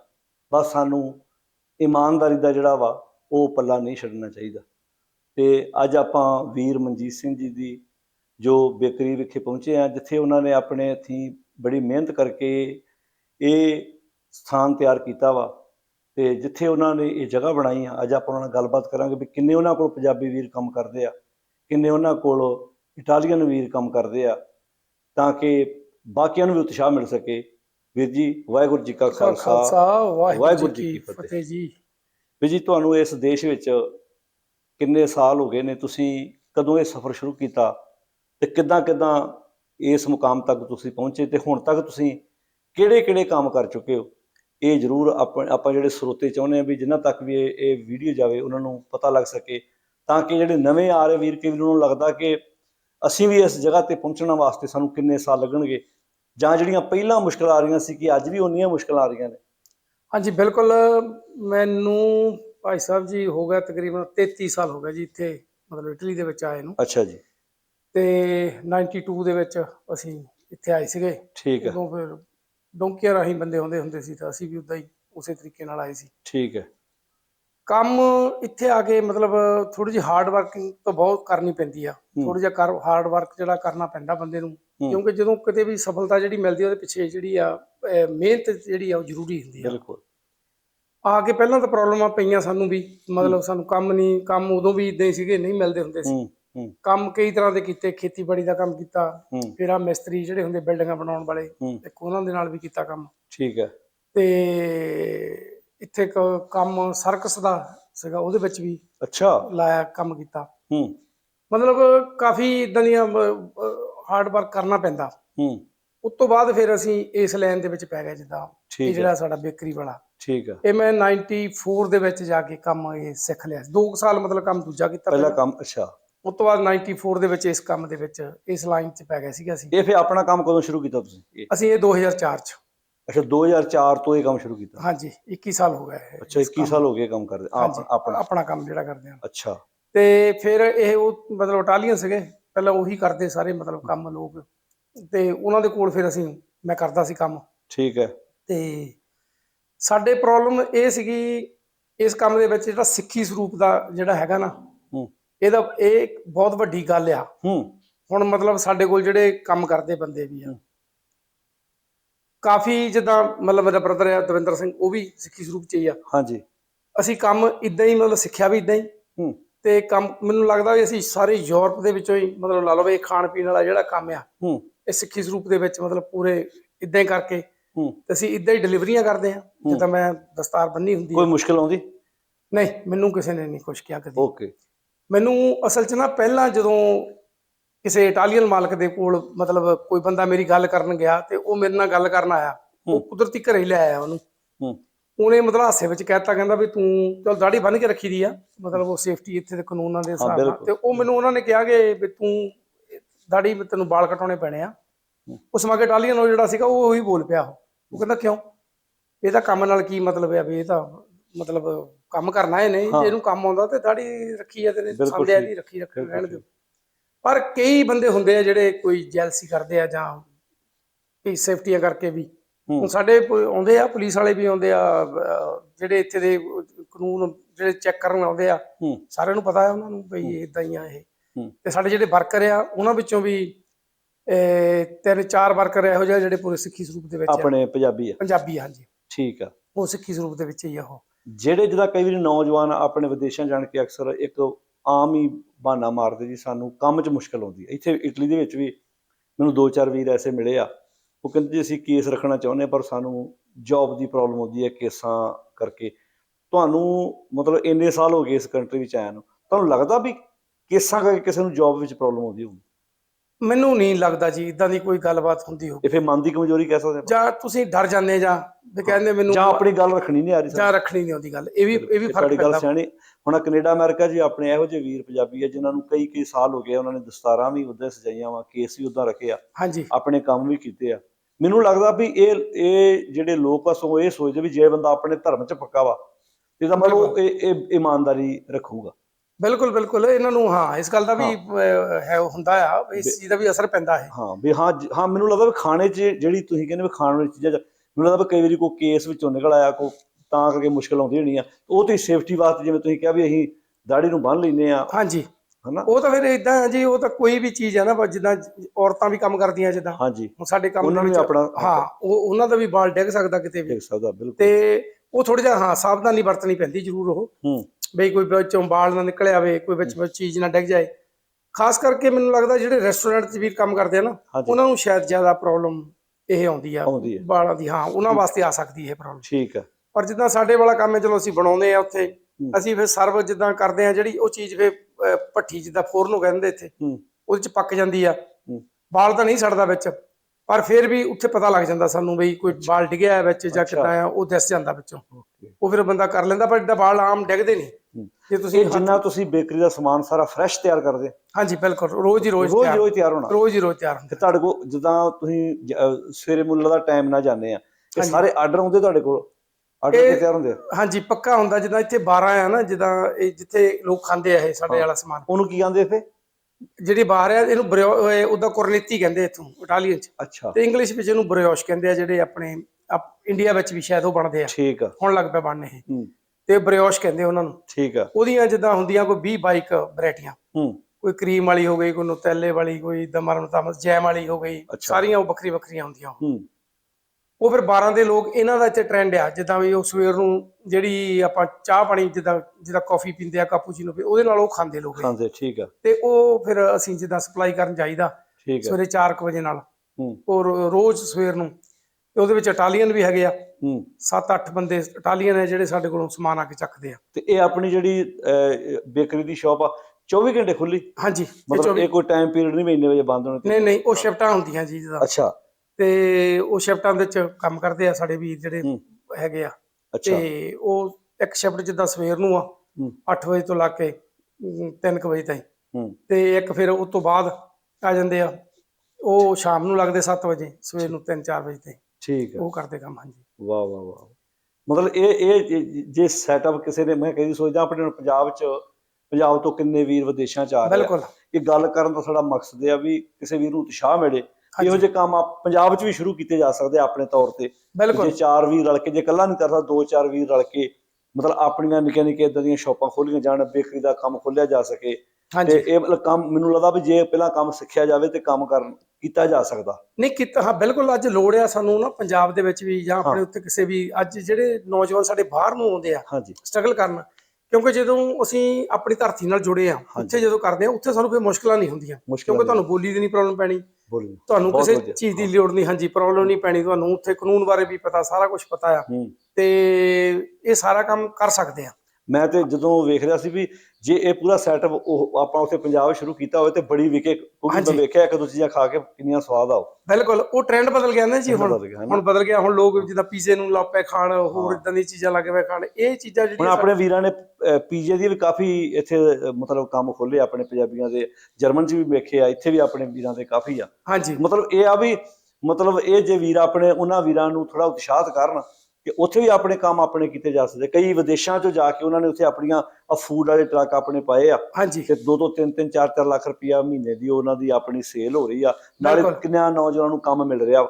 ਬਸ ਸਾਨੂੰ ਇਮਾਨਦਾਰੀ ਦਾ ਜਿਹੜਾ ਵਾ, ਉਹ ਪੱਲਾ ਨਹੀਂ ਛੱਡਣਾ ਚਾਹੀਦਾ। ਤੇ ਅੱਜ ਆਪਾਂ ਵੀਰ ਮਨਜੀਤ ਸਿੰਘ ਜੀ ਦੀ ਜੋ ਬੇਕਰੀ ਵਿਖੇ ਪਹੁੰਚੇ ਆ ਜਿੱਥੇ ਉਹਨਾਂ ਨੇ ਆਪਣੇ ਹੱਥੀਂ ਬੜੀ ਮਿਹਨਤ ਕਰਕੇ ਇਹ ਸਥਾਨ ਤਿਆਰ ਕੀਤਾ ਵਾ ਤੇ ਜਿੱਥੇ ਉਹਨਾਂ ਨੇ ਇਹ ਜਗ੍ਹਾ ਬਣਾਈ ਆ ਅੱਜ ਆਪਾਂ ਉਹਨਾਂ ਨਾਲ ਗੱਲਬਾਤ ਕਰਾਂਗੇ ਵੀ ਕਿੰਨੇ ਉਹਨਾਂ ਕੋਲ ਪੰਜਾਬੀ ਵੀਰ ਕੰਮ ਕਰਦੇ ਆ ਕਿੰਨੇ ਉਹਨਾਂ ਕੋਲ ਇਟਾਲੀਅਨ ਵੀਰ ਕੰਮ ਕਰਦੇ ਆ ਤਾਂ ਕਿ ਬਾਕੀਆਂ ਨੂੰ ਵੀ ਉਤਸ਼ਾਹ ਮਿਲ ਸਕੇ। ਵੀਰ ਜੀ ਵਾਹਿਗੁਰੂ ਜੀ ਕਾ ਖਾਲਸਾ ਵਾਹਿਗੁਰੂ ਜੀ ਕੀ ਫਤਿਹ ਜੀ। ਵੀਰ ਜੀ ਤੁਹਾਨੂੰ ਇਸ ਦੇਸ਼ ਵਿੱਚ ਕਿੰਨੇ ਸਾਲ ਹੋ ਗਏ ਨੇ ਤੁਸੀਂ ਕਦੋਂ ਇਹ ਸਫ਼ਰ ਸ਼ੁਰੂ ਕੀਤਾ? ਤੇ ਕਿੱਦਾਂ ਕਿੱਦਾਂ ਇਸ ਮੁਕਾਮ ਤੱਕ ਤੁਸੀਂ ਪਹੁੰਚੇ ਤੇ ਹੁਣ ਤੱਕ ਤੁਸੀਂ ਕਿਹੜੇ ਕਿਹੜੇ ਕੰਮ ਕਰ ਚੁੱਕੇ ਹੋ? ਇਹ ਜ਼ਰੂਰ ਆਪਾਂ ਜਿਹੜੇ ਸਰੋਤੇ ਚਾਹੁੰਦੇ ਆ ਵੀ ਜਿਨ੍ਹਾਂ ਤੱਕ ਵੀ ਇਹ ਵੀਡੀਓ ਜਾਵੇ ਉਹਨਾਂ ਨੂੰ ਪਤਾ ਲੱਗ ਸਕੇ ਤਾਂ ਕਿ ਜਿਹੜੇ ਨਵੇਂ ਆ ਰਹੇ ਵੀਰ ਕੇ ਵੀਰ ਨੂੰ ਲੱਗਦਾ ਕਿ ਅਸੀਂ ਵੀ ਇਸ ਜਗ੍ਹਾ ਤੇ ਪਹੁੰਚਣ ਵਾਸਤੇ ਸਾਨੂੰ ਕਿੰਨੇ ਸਾਲ ਲੱਗਣਗੇ ਜਾਂ ਜਿਹੜੀਆਂ ਪਹਿਲਾਂ ਮੁਸ਼ਕਲਾਂ ਆ ਰਹੀਆਂ ਸੀ ਕਿ ਅੱਜ ਵੀ ਉਨੀਆਂ ਮੁਸ਼ਕਲਾਂ ਆ ਰਹੀਆਂ ਨੇ। ਹਾਂਜੀ ਬਿਲਕੁਲ ਮੈਨੂੰ ਭਾਈ ਸਾਹਿਬ ਜੀ ਹੋ ਗਿਆ ਤਕਰੀਬਨ 33 ਸਾਲ ਹੋ ਗਏ ਜੀ ਇੱਥੇ ਮਤਲਬ ਇਟਲੀ ਦੇ ਵਿੱਚ ਆਏ ਨੂੰ। ਅੱਛਾ ਜੀ। ਤੇ 92 ਦੇ ਵਿੱਚ ਅਸੀਂ ਇੱਥੇ ਆਏ ਸੀਗੇ। ਠੀਕ ਹੈ। ਉਦੋਂ ਫਿਰ ਡੋਂਕੀਆਂ ਰਾਹੀਂ ਬੰਦੇ ਆਉਂਦੇ ਹੁੰਦੇ ਸੀ ਤਾਂ ਅਸੀਂ ਵੀ ਉਦਾਂ ਹੀ ਉਸੇ ਤਰੀਕੇ ਨਾਲ ਆਏ ਸੀ। ਠੀਕ ਹੈ। ਕੰਮ ਇੱਥੇ ਆ ਕੇ ਮਤਲਬ ਥੋੜੀ ਜਿਹੀ ਹਾਰਡ ਵਰਕਿੰਗ ਤਾਂ ਬਹੁਤ ਕਰਨੀ ਪੈਂਦੀ ਆ। ਥੋੜਾ ਜਿਹਾ ਹਾਰਡ ਵਰਕ ਜਿਹੜਾ ਕਰਨਾ ਪੈਂਦਾ ਬੰਦੇ ਨੂੰ। ਕਿਉਂਕਿ ਜਦੋਂ ਕਿਤੇ ਵੀ ਸਫਲਤਾ ਜਿਹੜੀ ਮਿਲਦੀ ਉਹਦੇ ਪਿੱਛੇ ਜਿਹੜੀ ਆ ਮਿਹਨਤ ਜਿਹੜੀ ਆ ਉਹ ਜ਼ਰੂਰੀ ਹੁੰਦੀ ਆ। ਬਿਲਕੁਲ। ਆ ਕੇ ਪਹਿਲਾਂ ਤਾਂ ਪ੍ਰੋਬਲਮਾਂ ਪਈਆਂ ਸਾਨੂੰ ਵੀ। ਮਤਲਬ ਸਾਨੂੰ ਕੰਮ ਨਹੀਂ ਕੰਮ ਉਦੋਂ ਵੀ ਇਦਾਂ ਹੀ ਸੀਗੇ ਨਹੀਂ ਮਿਲਦੇ ਹੁੰਦੇ ਸੀ। ਕੰਮ ਕਈ ਤਰ੍ਹਾਂ ਦੇ ਕੀਤੇ ਖੇਤੀਬਾੜੀ ਦਾ ਕੰਮ ਕੀਤਾ ਫਿਰ ਆ ਮਿਸਤਰੀ ਜਿਹੜੇ ਹੁੰਦੇ ਬਿਲਡਿੰਗਾਂ ਬਣਾਉਣ ਵਾਲੇ ਇੱਕ ਉਹਨਾਂ ਦੇ ਨਾਲ ਵੀ ਕੀਤਾ ਕੰਮ। ਠੀਕ ਹੈ। ਤੇ ਇੱਥੇ ਇੱਕ ਕੰਮ ਸਰਕਸ ਦਾ ਸੀਗਾ ਉਹਦੇ ਵਿੱਚ ਵੀ ਅੱਛਾ। ਲਾਇਆ ਕੰਮ ਕੀਤਾ। ਹੂੰ। ਮਤਲਬ ਕਾਫੀ ਇਦਾਂ ਦੀਆਂ ਹਾਰਡ ਵਰਕ ਕਰਨਾ ਪੈਂਦਾ। ਹੂੰ। ਉਸ ਤੋਂ ਬਾਅਦ ਫਿਰ ਅਸੀਂ ਇਸ ਲਾਈਨ ਦੇ ਵਿੱਚ ਪੈ ਗਏ ਜਿੱਦਾਂ ਇਹ ਜਿਹੜਾ ਸਾਡਾ ਬੇਕਰੀ ਵਾਲਾ। ਠੀਕ ਹੈ। ਇਹ ਮੈਂ 94 ਦੇ ਵਿੱਚ ਜਾ ਕੇ ਕੰਮ ਇਹ ਸਿੱਖ ਲਿਆ। 2 ਸਾਲ ਮਤਲਬ ਕੰਮ ਦੂਜਾ ਕੀਤਾ ਪਹਿਲਾਂ। ਕੰਮ ਅੱਛਾ। ਉਸ ਤੋਂ ਬਾਅਦ 94 ਦੇ ਵਿੱਚ ਇਸ ਕੰਮ ਦੇ ਵਿੱਚ ਇਸ ਲਾਈਨ 'ਚ ਪੈ ਗਏ ਸੀਗਾ ਅਸੀਂ। ਇਹ ਫਿਰ ਆਪਣਾ ਕੰਮ ਕਦੋਂ ਸ਼ੁਰੂ ਕੀਤਾ ਤੁਸੀਂ? ਇਹ? ਅਸੀਂ ਇਹ 2004 'ਚ। ਅੱਛਾ 2004 ਤੋਂ ਇਹ ਕੰਮ ਸ਼ੁਰੂ ਕੀਤਾ? ਹਾਂਜੀ 21 ਸਾਲ ਹੋ ਗਏ ਅੱਛਾ ਇਸ 21 ਕੰਮ- ਸਾਲ ਹੋ ਗਏ ਕੰਮ ਕਰਦੇ। ਆਪ ਹਾਂਜੀ, ਆਪਣਾ। ਆਪਣਾ ਕੰਮ ਜਿਹੜਾ ਕਰਦੇ ਹਾਂ ਅੱਛਾ। ਤੇ ਫਿਰ ਇਹ ਉਹ ਮਤਲਬ ਇਟਾਲੀਅਨ ਸੀਗੇ ਪਹਿਲਾਂ ਉਹੀ ਕਰਦੇ ਸਾਰੇ ਮਤਲਬ ਕੰਮ ਲੋਕ। ਤੇ ਉਹਨਾਂ ਦੇ ਕੋਲ ਫਿਰ ਅਸੀਂ ਮੈਂ ਕਰਦਾ ਸੀ ਕੰਮ। ਠੀਕ ਹੈ। ਤੇ ਸਾਡੇ ਪ੍ਰੋਬਲਮ ਇਹ ਸੀਗੀ ਇਸ ਕੰਮ ਦੇ ਵਿੱਚ ਜਿਹੜਾ ਸਿੱਖੀ ਸਰੂਪ ਦਾ ਜਿਹੜਾ ਹੈਗਾ ਨਾ ਇਹਦਾ ਇਹ ਬਹੁਤ ਵੱਡੀ ਗੱਲ ਆ। ਹੂੰ। ਹੁਣ ਮਤਲਬ ਸਾਡੇ ਕੋਲ ਜਿਹੜੇ ਕੰਮ ਕਰਦੇ ਬੰਦੇ ਵੀ ਆ। ਕਾਫੀ ਜਿੱਦਾਂ ਮਤਲਬ ਮੇਰਾ ਬ੍ਰਦਰ ਆ ਦਵਿੰਦਰ ਸਿੰਘ ਉਹ ਵੀ ਸਿੱਖੀ ਸਰੂਪ ਚ ਹੀ ਆ। ਹਾਂਜੀ। ਅਸੀਂ ਕੰਮ ਇਦਾਂ ਹੀ ਮਤਲਬ ਸਿੱਖਿਆ ਵੀ ਇਦਾਂ ਹੀ। ਹੂੰ। ਤੇ ਕੰਮ ਮੈਨੂੰ ਲੱਗਦਾ ਵੀ ਅਸੀਂ ਸਾਰੇ ਯੂਰਪ ਦੇ ਵਿੱਚੋਂ ਹੀ ਮਤਲਬ ਲਾ ਲਓ ਵੀ ਖਾਣ ਪੀਣ ਵਾਲਾ ਜਿਹੜਾ ਕੰਮ ਆ ਹੂੰ। ਇਹ ਸਿੱਖੀ ਸਰੂਪ ਦੇ ਵਿੱਚ ਮਤਲਬ ਪੂਰੇ ਇਦਾਂ ਹੀ ਕਰਕੇ ਹੂੰ। ਤੇ ਅਸੀਂ ਇਦਾਂ ਹੀ ਡਿਲੀਵਰੀਆਂ ਕਰਦੇ ਆ ਜਿੱਦਾਂ ਮੈਂ ਦਸਤਾਰ ਬੰਨੀ ਹੁੰਦੀ ਕੋਈ ਮੁਸ਼ਕਲ ਆਉਂਦੀ? ਨਹੀਂ ਮੈਨੂੰ ਕਿਸੇ ਨੇ ਨਹੀਂ ਕੁਝ ਕਿਹਾ ਕਦੀ। ਓਕੇ। ਮੈਨੂੰ ਅਸਲ 'ਚ ਨਾ ਪਹਿਲਾਂ ਜਦੋਂ ਕਿਸੇ ਇਟਾਲੀਅਨ ਮਾਲਕ ਦੇ ਕੋਲ ਮਤਲਬ ਕੋਈ ਬੰਦਾ ਮੇਰੀ ਗੱਲ ਕਰਨ ਗਿਆ ਤੇ ਉਹ ਮੇਰੇ ਨਾਲ ਗੱਲ ਕਰਨ ਆਇਆ ਉਹ। ਕੁਦਰਤੀ ਘਰੇ ਲੈ ਆਇਆ ਉਹਨੂੰ ਹੂੰ ਉਹਨੇ ਮਤਲਬ ਹਾਸੇ ਵਿੱਚ ਕਹਿਤਾ ਕਹਿੰਦਾ ਵੀ ਤੂੰ ਚਲ ਦਾੜੀ ਬੰਨ ਕੇ ਰੱਖੀ ਦੀ ਆ ਮਤਲਬ ਉਹ ਸੇਫਟੀ ਇੱਥੇ ਦੇ ਕਾਨੂੰਨਾਂ ਦੇ ਹਿਸਾਬ ਨਾਲ। ਤੇ ਉਹ ਮੈਨੂੰ ਉਹਨਾਂ ਨੇ ਕਿਹਾ ਕਿ ਵੀ ਤੂੰ ਦਾੜੀ ਤੈਨੂੰ ਵਾਲ ਕਟਾਉਣੇ ਪੈਣੇ ਆ। ਉਸ ਮੌਕੇ ਇਟਾਲੀਅਨ ਉਹ ਜਿਹੜਾ ਸੀਗਾ ਉਹ ਉਹੀ ਬੋਲ ਪਿਆ ਉਹ ਉਹ ਕਹਿੰਦਾ ਕਿਉਂ ਇਹਦਾ ਕੰਮ ਨਾਲ ਕੀ ਮਤਲਬ ਹੈ ਵੀ ਇਹ ਤਾਂ ਮਤਲਬ ਕੰਮ ਕਰਨਾ ਹੈ ਨਹੀਂ। ਜੇ ਇਹਨੂੰ ਕੰਮ ਆਉਂਦਾ ਤੇ ਦਾੜੀ ਰੱਖੀ ਤੇ ਬਿਲਕੁਲ ਸੰਦਿਆ। ਦੀ ਰੱਖੀ ਰੱਖ ਬਿਲਕੁਲ ਰਹਿਣ ਦਿਓ। ਪਰ ਕਈ ਬੰਦੇ ਹੁੰਦੇ ਆ ਜਿਹੜੇ ਕੋਈ ਜੈਲਸੀ ਕਰਦੇ ਆ ਜਾਂ ਕਈ ਸੇਫਟੀਆਂ ਕਰਕੇ ਵੀ। ਹੁਣ ਸਾਡੇ ਆਉਂਦੇ ਆ ਪੁਲਿਸ ਵਾਲੇ ਵੀ ਆਉਂਦੇ ਆ ਜਿਹੜੇ ਇੱਥੇ ਦੇ ਕਾਨੂੰਨ ਜਿਹੜੇ ਚੈੱਕ ਕਰਨ ਆਉਂਦੇ ਆ ਸਾਰਿਆਂ ਨੂੰ ਪਤਾ ਹੈ ਉਹਨਾਂ ਨੂੰ ਬਈ ਇਦਾਂ ਹੀ ਆ ਇਹ। ਤੇ ਸਾਡੇ ਜਿਹੜੇ ਵਰਕਰ ਆ ਉਹਨਾਂ ਵਿੱਚੋਂ ਵੀ ਤਿੰਨ ਚਾਰ ਵਰਕਰ ਇਹੋ ਜਿਹੇ ਜਿਹੜੇ ਪੂਰੇ ਸਿੱਖੀ ਸਰੂਪ ਦੇ ਵਿੱਚ ਆਪਣੇ ਪੰਜਾਬੀ ਆ। ਪੰਜਾਬੀ ਹਾਂਜੀ। ਠੀਕ ਆ। ਉਹ ਸਿੱਖੀ ਸਰੂਪ ਦੇ ਵਿੱਚ ਹੀ ਆ ਉਹ। ਜਿਹੜੇ ਜਿਹਦਾ ਕਈ ਵਾਰੀ ਨੌਜਵਾਨ ਆਪਣੇ ਵਿਦੇਸ਼ਾਂ ਜਾਣ ਕੇ ਅਕਸਰ ਇੱਕ ਆਮ ਹੀ ਬਹਾਨਾ ਮਾਰਦੇ ਜੀ ਸਾਨੂੰ ਕੰਮ 'ਚ ਮੁਸ਼ਕਲ ਆਉਂਦੀ ਹੈ। ਇੱਥੇ ਇਟਲੀ ਦੇ ਵਿੱਚ ਵੀ ਮੈਨੂੰ ਦੋ ਚਾਰ ਵੀਰ ਐਸੇ ਮਿਲੇ ਆ। ਉਹ ਕਹਿੰਦੇ ਜੀ ਅਸੀਂ ਕੇਸ ਰੱਖਣਾ ਚਾਹੁੰਦੇ ਹਾਂ, ਪਰ ਸਾਨੂੰ ਜੌਬ ਦੀ ਪ੍ਰੋਬਲਮ ਆਉਂਦੀ ਹੈ ਕੇਸਾਂ ਕਰਕੇ। ਤੁਹਾਨੂੰ ਮਤਲਬ ਇੰਨੇ ਸਾਲ ਹੋ ਗਏ ਇਸ ਕੰਟਰੀ ਵਿੱਚ ਆਇਆ ਨੂੰ। ਤੁਹਾਨੂੰ ਲੱਗਦਾ ਵੀ ਕੇਸਾਂ ਕਰਕੇ ਕਿਸੇ ਨੂੰ ਜੌਬ ਵਿੱਚ ਪ੍ਰੋਬਲਮ ਆਉਂਦੀ ਹੋਊਗੀ ਮੈਨੂੰ ਨਹੀਂ ਲੱਗਦਾ ਜੀ ਇਦਾਂ ਦੀ ਕੋਈ ਗੱਲਬਾਤ ਹੁੰਦੀ ਹੋ ਇਹ ਫਿਰ ਮਨ ਦੀ ਕਮਜ਼ੋਰੀ ਕਹਿ ਸਕਦੇ ਆਪਾਂ ਜਾਂ ਤੁਸੀਂ ਡਰ ਜਾਂਦੇ ਜਾਂ ਵੀ ਕਹਿੰਦੇ ਮੈਨੂੰ ਜਾਂ ਆਪਣੀ ਗੱਲ ਰੱਖਣੀ ਨਹੀਂ ਆ ਰਹੀ ਜਾਂ ਰੱਖਣੀ ਨਹੀਂ ਆਉਂਦੀ ਗੱਲ। ਇਹ ਵੀ ਇਹ ਵੀ ਫ਼ਰਕ ਤੁਹਾਡੀ ਗੱਲ ਪੈਂਦਾ। ਸਿਆਣੀ ਹੁਣ ਕੈਨੇਡਾ ਅਮਰੀਕਾ ਜੀ ਆਪਣੇ ਇਹੋ ਜਿਹੇ ਵੀਰ ਪੰਜਾਬੀ ਆ ਜਿਨ੍ਹਾਂ ਨੂੰ ਕਈ ਕਈ ਸਾਲ ਹੋ ਗਏ ਉਹਨਾਂ ਨੇ ਦਸਤਾਰਾਂ ਵੀ ਉਦਾਂ ਸਜਾਈਆਂ ਵਾ ਕੇਸ ਵੀ ਉਦਾਂ ਰੱਖੇ ਆ। ਹਾਂਜੀ। ਆਪਣੇ ਕੰਮ ਵੀ ਕੀਤੇ ਆ। ਮੈਨੂੰ ਲੱਗਦਾ ਵੀ ਇਹ ਇਹ ਜਿਹੜੇ ਲੋਕ ਆ ਸੋ ਇਹ ਸੋਚਦੇ ਵੀ ਜੇ ਬੰਦਾ ਆਪਣੇ ਧਰਮ 'ਚ ਪੱਕਾ ਵਾ ਇਹਦਾ ਮਤਲਬ ਇਹ ਇਮਾਨਦਾਰੀ ਰੱਖੂਗਾ। ਬਿਲਕੁਲ ਬਿਲਕੁਲ। ਇਹਨਾਂ ਨੂੰ ਹਾਂ ਇਸ ਗੱਲ ਦਾ ਵੀ ਹੈ। ਹੁੰਦਾ ਆ ਇਸ ਚੀਜ਼ ਦਾ ਵੀ ਅਸਰ ਪੈਂਦਾ ਹੈ। ਹਾਂ ਵੀ ਹਾਂ ਹਾਂ ਮੈਨੂੰ ਲੱਗਦਾ ਵੀ ਖਾਣੇ 'ਚ ਜਿਹੜੀ ਤੁਸੀਂ ਕਹਿੰਦੇ ਵੀ ਖਾਣ ਵਾਲੀ ਚੀਜ਼ਾਂ ਮੈਨੂੰ ਲੱਗਦਾ ਵੀ ਕਈ ਵਾਰੀ ਕੋਈ ਕੇਸ ਵਿੱਚੋਂ ਨਿਕਲ ਆਇਆ ਕੋ ਤਾਂ ਕਰਕੇ ਮੁਸ਼ਕਲ ਆਉਂਦੀ ਹੋਣੀ ਆ। ਉਹ ਤੇ ਸੇਫਟੀ ਵਾਸਤੇ ਜਿਵੇਂ ਤੁਸੀਂ ਕਿਹਾ ਵੀ ਅਸੀਂ ਦਾੜੀ ਨੂੰ ਬੰਨ ਲੈਨੇ ਆ। ਹਾਂਜੀ। ਹਨਾ? ਉਹ ਤਾਂ ਫਿਰ ਇਦਾਂ ਹੈ ਜੀ ਉਹ ਤਾਂ ਕੋਈ ਵੀ ਚੀਜ਼ ਹੈ ਨਾ ਜਿੱਦਾਂ ਔਰਤਾਂ ਵੀ ਕੰਮ ਕਰਦੀਆਂ ਜਿੱਦਾਂ। ਹਾਂਜੀ। ਸਾਡੇ ਕੰਮ ਉਹਨਾਂ ਨੂੰ ਆਪਣਾ ਹਾਂ ਉਹ ਉਹਨਾਂ ਦਾ ਵੀ ਬਾਲ ਡਿੱਗ ਸਕਦਾ ਕਿਤੇ ਵੀ। ਦੇਖ ਸਕਦਾ ਬਿਲਕੁਲ। ਤੇ ਉਹ ਥੋੜਾ ਜਿਹਾ ਹਾਂ ਸਾਵਧਾਨੀ ਵਰਤਣੀ ਪੈਂਦੀ ਜ਼ਰੂਰ ਉਹ। ਹੂੰ। ਬਈ ਕੋਈ ਵਿੱਚੋਂ ਬਾਲ ਨਾ ਨਿਕਲ ਆਵੇ ਕੋਈ ਵਿੱਚ ਵਿੱਚ ਚੀਜ਼ ਨਾ ਡਿੱਗ ਜਾਏ। ਖਾਸ ਕਰਕੇ ਮੈਨੂੰ ਲੱਗਦਾ ਜਿਹੜੇ ਰੈਸਟੋਰੈਂਟ 'ਚ ਵੀ ਕੰਮ ਕਰਦੇ ਆ ਨਾ ਉਹਨਾਂ ਨੂੰ ਸ਼ਾਇਦ ਜ਼ਿਆਦਾ ਪ੍ਰੋਬਲਮ ਇਹ ਆਉਂਦੀ ਆ ਬਾਲਾਂ ਦੀ ਹਾਂ ਉਹਨਾਂ ਵਾਸਤੇ ਆ ਸਕਦੀ ਹੈ ਪ੍ਰੋਬਲਮ ਠੀਕ ਹੈ ਪਰ ਜਿੱਦਾਂ ਸਾਡੇ ਵਾਲਾ ਕੰਮ ਹੈ ਚਲੋ ਅਸੀਂ ਬਣਾਉਂਦੇ ਆ ਉੱਥੇ। ਅਸੀਂ ਫਿਰ ਸਰਵ ਜਿੱਦਾਂ ਕਰਦੇ ਆ ਜਿਹੜੀ ਉਹ ਚੀਜ਼ ਫਿਰ ਭੱਠੀ ਜਿੱਦਾਂ ਫੋਰਨ ਨੂੰ ਕਹਿੰਦੇ ਇੱਥੇ ਉਹਦੇ ਚ ਪੱਕ ਜਾਂਦੀ ਆ। ਬਾਲ ਤਾਂ ਨਹੀਂ ਸੜਦਾ ਵਿੱਚ। ਪਰ ਫਿਰ ਵੀ ਉੱਥੇ ਪਤਾ ਲੱਗ ਜਾਂਦਾ ਸਾਨੂੰ ਵੀ ਕੋਈ ਬਾਲ ਡਿੱਗਿਆ ਹੈ ਵਿੱਚ ਜਾਂ। ਕਿੱਦਾਂ ਆ ਉਹ ਦਿਸ ਜਾਂਦਾ ਵਿੱਚੋਂ। ਉਹ ਫਿਰ ਬੰਦਾ ਕਰ ਲੈਂਦਾ ਪਰ ਜਿੱਦਾਂ ਬਾਲ ਆਮ ਡਿੱਗਦੇ ਨਹੀਂ। ਜੇ ਤੁਸੀਂ ਜਿੰਨਾ ਤੁਸੀਂ ਬੇਕਰੀ ਦਾ ਸਮਾਨ ਸਾਰਾ ਫਰੈਸ਼ ਤਿਆਰ ਕਰਦੇ। ਹਾਂਜੀ ਬਿਲਕੁਲ। ਰੋਜ਼ ਹੀ ਰੋਜ਼ ਰੋਜ਼ ਤਿਆਰ। ਰੋਜ਼ ਤਿਆਰ ਹੋਣਾ। ਰੋਜ਼ ਹੀ ਰੋਜ਼ ਤਿਆਰ ਹੁੰਦਾ ਤੁਹਾਡੇ ਕੋਲ ਜਿੱਦਾਂ ਤੁਸੀਂ ਸਵੇਰੇ ਮੁੱਲ ਦਾ ਟਾਈਮ ਨਾਲ ਜਾਂਦੇ ਆ ਇਹ। ਸਾਰੇ ਆਰਡਰ ਆਉਂਦੇ ਤੁਹਾਡੇ ਕੋਲ? ਆਰਡਰ ਤੇ ਤਿਆਰ ਹੁੰਦੇ ਹਾਂਜੀ ਪੱਕਾ ਹੁੰਦਾ ਜਿੱਦਾਂ ਇੱਥੇ 12 ਆ ਨਾ ਜਿੱਦਾਂ ਇਹ ਜਿੱਥੇ ਲੋਕ ਖਾਂਦੇ ਆ ਇਹ ਸਾਡੇ। ਵਾਲਾ ਸਮਾਨ। ਉਹਨੂੰ ਕੀ ਕਹਿੰਦੇ ਫੇ ਜਿਹੜੀ ਬਾਹਰ ਆ ਇਹਨੂੰ ਬਰਿਓ ਉਹਦਾ ਕੁਰਨੇਤੀ ਕਹਿੰਦੇ ਇੱਥੋਂ ਇਟਾਲੀਅਨ ਚ। ਅੱਛਾ। ਤੇ ਇੰਗਲਿਸ਼ ਵਿੱਚ ਇਹਨੂੰ ਬਰਿਓਸ਼ ਕਹਿੰਦੇ ਆ ਜਿਹੜੇ ਆਪਣੇ ਆਪ- ਇੰਡੀਆ ਵਿੱਚ ਵੀ ਸ਼ਾਇਦ ਉਹ ਬਣਦੇ ਆ। ਠੀਕ ਆ। ਹੁਣ ਲੱਗ ਪਿਆ ਬਣਨੇ ਇਹ। ਹੂੰ। ਤੇ ਬਰਿਓਸ਼ ਕਹਿੰਦੇ ਉਹਨਾਂ ਨੂੰ। ਠੀਕ ਆ। ਉਹਦੀਆਂ ਜਿੱਦਾਂ ਹੁੰਦੀਆਂ ਕੋਈ 20 ਬਾਈਕ ਵੈਰਾਈਟੀਆਂ। ਹੂੰ। ਕੋਈ ਕਰੀਮ ਵਾਲੀ ਹੋ ਗਈ ਕੋਈ ਨੁਤੈਲੇ ਵਾਲੀ ਕੋਈ ਦਮਰਮ ਤਮਸ ਜੈਮ ਵਾਲੀ ਹੋ ਗਈ। ਸਾਰੀਆਂ ਉਹ ਵੱਖਰੀ ਵੱਖਰੀਆਂ ਹੁੰਦੀਆਂ। ਹੂੰ। ਉਹ ਫਿਰ 12 ਦੇ ਲੋਕ ਇਹਨਾਂ ਦਾ ਇੱਥੇ ਟ੍ਰੈਂਡ ਆ ਜਿੱਦਾਂ ਵੀ ਉਹ ਸਵੇਰ ਨੂੰ ਜਿਹੜੀ ਆਪਾਂ ਚਾਹ ਪਾਣੀ ਜਿੱਦਾਂ ਜਿੱਦਾਂ ਕਾਫੀ ਪੀਂਦੇ ਆ ਕਾਪੂਚੀਨੋ ਪੀ ਉਹਦੇ ਨਾਲ ਉਹ ਖਾਂਦੇ ਲੋਕ। ਖਾਂਦੇ ਠੀਕ ਆ। ਤੇ ਉਹ ਫਿਰ ਅਸੀਂ ਜਿੱਦਾਂ ਸਪਲਾਈ ਕਰਨ ਜਾਈਦਾ ਠੀਕ ਆ। ਸਵੇਰੇ 4 ਵਜੇ ਨਾਲ। ਹੂੰ। ਉਹ ਰੋ- ਰੋਜ਼ ਸਵੇਰ ਨੂੰ ਤੇ ਉਹਦੇ ਵਿੱਚ ਇਟਾਲੀਅਨ ਵੀ ਹੈਗੇ ਆ। ਹੂੰ। 7-8 ਬੰਦੇ ਇਟਾਲੀਅਨ ਹੈ ਜਿਹੜੇ ਸਾਡੇ ਕੋਲੋਂ ਸਮਾਨ ਆ ਕੇ ਚੱਕਦੇ ਆ। ਤੇ ਇਹ ਆਪਣੀ ਜਿਹੜੀ ਬੇਕਰੀ ਦੀ ਸ਼ਾਪ ਆ 24 ਘੰਟੇ ਖੁੱਲੀ? ਹਾਂਜੀ ਮਤਲਬ ਇਹ ਕੋਈ ਟਾਈਮ ਪੀਰੀਅਡ ਨਹੀਂ ਇੰਨੇ ਵਜੇ ਬੰਦ ਹੋਣੇ ਨਹੀਂ ਨਹੀਂ ਉਹ ਸ਼ਿਫਟਾਂ ਹੁੰਦੀਆਂ ਜੀ ਜਿਹਦਾ ਅੱਛਾ। ਤੇ ਉਹ ਸ਼ਿਫਟਾਂ ਦੇ ਵਿੱਚ ਕੰਮ ਕਰਦੇ ਆ ਸਾਡੇ ਵੀਰ ਜਿਹੜੇ। ਹੈਗੇ ਆ। ਤੇ ਉਹ ਇੱਕ ਸ਼ਿਫਟ ਜਿੱਦਾਂ ਸਵੇਰ ਨੂੰ ਆ ਹੂੰ। 8 ਵਜੇ ਤੋਂ ਲਾ ਕੇ 3 ਵਜੇ ਤਾਈਂ। ਤੇ ਇੱਕ ਫਿਰ ਉਸ ਤੋਂ ਬਾਅਦ ਆ ਜਾਂਦੇ ਆ। ਉਹ ਸ਼ਾਮ ਨੂੰ ਲੱਗਦੇ 7 ਵਜੇ ਸਵੇਰ ਨੂੰ 3-4 ਵਜੇ ਤਾਈਂ। ਠੀਕ ਉਹ ਕਰਦੇ ਕੰਮ ਹਾਂਜੀ। ਵਾਹ ਵਾਹ ਵਾਹ। ਮਤਲਬ ਇਹ ਇਹ ਜੇ- ਸੈਟਅਪ ਕਿਸੇ ਨੇ ਮੈਂ ਕਦੀ ਸੋਚਦਾ ਆਪਣੇ ਪੰਜਾਬ ਚ ਪੰਜਾਬ ਤੋਂ ਕਿੰਨੇ ਵੀਰ ਵਿਦੇਸ਼ਾਂ ਚ ਆ ਰਹੇ ਬਿਲਕੁਲ। ਇਹ ਗੱਲ ਕਰਨ ਦਾ ਸਾਡਾ ਮਕਸਦ ਇਹ ਆ ਵੀ ਕਿਸੇ ਵੀਰ ਨੂੰ ਉਤਸ਼ਾਹ ਮਿਲੇ ਇਹੋ ਜਿਹੇ ਕੰਮ ਪੰਜਾਬ ਚ ਵੀ ਸ਼ੁਰੂ ਕੀਤੇ ਜਾ ਸਕਦੇ ਆਪਣੇ ਤੌਰ ਤੇ। ਬਿਲਕੁਲ। ਜੇ ਚਾਰ ਵੀਰ ਰਲ ਕੇ ਜੇ ਇਕੱਲਾ ਨਹੀਂ ਕਰਦਾ ਦੋ ਚਾਰ ਵੀਰ ਰਲ ਕੇ ਮਤਲਬ ਆਪਣੀਆਂ ਨਿੱਕੀਆਂ ਨਿੱਕੀਆਂ ਇਦਾਂ ਦੀਆਂ ਸ਼ਾਪਾਂ ਖੋਲੀਆਂ ਜਾਣ ਬੇਕਰੀ ਦਾ ਕੰਮ ਖੋਲਿਆ ਜਾ ਸਕੇ। ਤੇ ਇਹ ਮਤਲਬ ਕੰਮ ਮੈਨੂੰ ਲੱਗਦਾ ਵੀ ਜੇ ਪਹਿਲਾਂ ਕੰਮ ਸਿੱਖਿਆ ਜਾਵੇ ਤੇ ਕੰਮ ਕਰਨ ਕੀਤਾ ਜਾ ਸਕਦਾ। ਨਹੀਂ ਕੀਤਾ ਹਾਂ ਬਿਲਕੁਲ ਅੱਜ ਲੋੜ ਆ ਸਾਨੂੰ ਨਾ ਪੰਜਾਬ ਦੇ ਵਿੱਚ ਵੀ ਜਾਂ ਆਪਣੇ। ਉੱਤੇ ਕਿਸੇ ਵੀ ਅੱਜ ਜਿਹੜੇ ਨੌਜਵਾਨ ਸਾਡੇ ਬਾਹਰ ਨੂੰ ਆਉਂਦੇ ਆ ਹਾਂਜੀ। ਸਟਰਗਲ ਕਰਨ ਕਿਉਂਕਿ ਜਦੋਂ ਅਸੀਂ ਆਪਣੀ ਧਰਤੀ ਨਾਲ ਜੁੜੇ ਆ ਉੱਥੇ ਜਦੋਂ ਕਰਦੇ ਆ ਉੱਥੇ ਸਾਨੂੰ ਕੋਈ ਮੁਸ਼ਕਲਾਂ ਨਹੀਂ ਹੁੰਦੀਆਂ। ਕਿਉਂਕਿ ਤੁਹਾਨੂੰ ਬੋਲੀ ਦੀ ਨਹੀਂ ਪ੍ਰੋਬਲਮ ਪੈਣੀ। ਬੋਲੀ ਤੁਹਾਨੂੰ ਕਿਸੇ। ਚੀਜ਼ ਦੀ ਲੋੜ ਨਹੀਂ ਹਾਂਜੀ ਪ੍ਰੋਬਲਮ ਨਹੀਂ ਪੈਣੀ ਤੁਹਾਨੂੰ ਉੱਥੇ ਕਾਨੂੰਨ ਬਾਰੇ ਵੀ ਪਤਾ ਸਾਰਾ ਕੁਝ ਪਤਾ ਆ। ਤੇ ਇਹ ਸਾਰਾ ਕੰਮ ਕਰ ਸਕਦੇ ਆ। ਮੈਂ ਤੇ ਜਦੋਂ ਵੇਖ ਰਿਹਾ ਸੀ ਵੀ ਜੇ ਇਹ ਪੂਰਾ ਸੈਟਅਪ ਉਹ ਆਪਾਂ ਉੱਥੇ ਪੰਜਾਬ ਸ਼ੁਰੂ ਕੀਤਾ ਹੋਵੇ ਤੇ ਬੜੀ ਵਿਕੇ ਕਿਉਂਕਿ ਮੈਂ। ਵੇਖਿਆ ਇੱਕ ਦੋ ਚੀਜ਼ਾਂ ਖਾ ਕੇ ਕਿੰਨੀਆਂ ਸਵਾਦ ਆਓ ਬਿਲਕੁਲ ਉਹ ਟ੍ਰੈਂਡ ਬਦਲ ਗਿਆ ਨਾ ਜੀ ਹੁਣ। ਹੁਣ ਬਦਲ ਗਿਆ ਹੁਣ ਲੋਕ ਜਿੱਦਾਂ ਪੀਜ਼ੇ ਨੂੰ ਲਾਪੇ ਖਾਣ ਹੋਰ। ਇਦਾਂ ਦੀਆਂ ਚੀਜ਼ਾਂ ਲੱਗੇ ਹੋਏ ਖਾਣ ਇਹ ਚੀਜ਼ਾਂ ਹੁਣ ਜਿਹੜੀਆਂ ਆਪਣੇ ਵੀਰਾਂ ਨੇ ਪੀਜੇ ਦੀ ਵੀ ਕਾਫੀ ਇੱਥੇ ਮਤਲਬ ਕੰਮ ਖੋਲੇ ਆਪਣੇ ਪੰਜਾਬੀਆਂ ਦੇ ਜਰਮਨ ਚ ਵੀ ਵੇਖੇ ਆ ਇੱਥੇ ਵੀ ਆਪਣੇ ਵੀਰਾਂ ਦੇ ਕਾਫੀ ਆ ਹਾਂਜੀ ਮਤਲਬ ਇਹ ਆ ਵੀ ਮਤਲਬ ਇਹ ਜੇ ਵੀਰ ਆਪਣੇ ਉਹਨਾਂ ਵੀਰਾਂ ਨੂੰ ਥੋੜਾ ਉਤਸ਼ਾਹਤ ਕਰਨ ਕਿ ਉੱਥੇ ਵੀ ਆਪਣੇ ਕੰਮ ਆਪਣੇ ਕੀਤੇ ਜਾ ਸਕਦੇ। ਕਈ ਵਿਦੇਸ਼ਾਂ 'ਚੋਂ ਜਾ ਕੇ ਉਹਨਾਂ ਨੇ ਉੱਥੇ ਆਪਣੀਆਂ ਫੂਡ ਵਾਲੇ ਟਰੱਕ ਆਪਣੇ ਪਾਏ ਆ। ਹਾਂਜੀ। ਤੇ 2 ਤੋਂ 3 3 4 4 ਲੱਖ ਰੁਪਇਆ ਮਹੀਨੇ ਦੀ ਉਹਨਾਂ ਦੀ ਆਪਣੀ ਸੇਲ ਹੋ ਰਹੀ ਆ। ਨਾਲੇ। ਕਿੰਨਿਆਂ ਨੌਜਵਾਨਾਂ ਨੂੰ ਕੰਮ ਮਿਲ ਰਿਹਾ।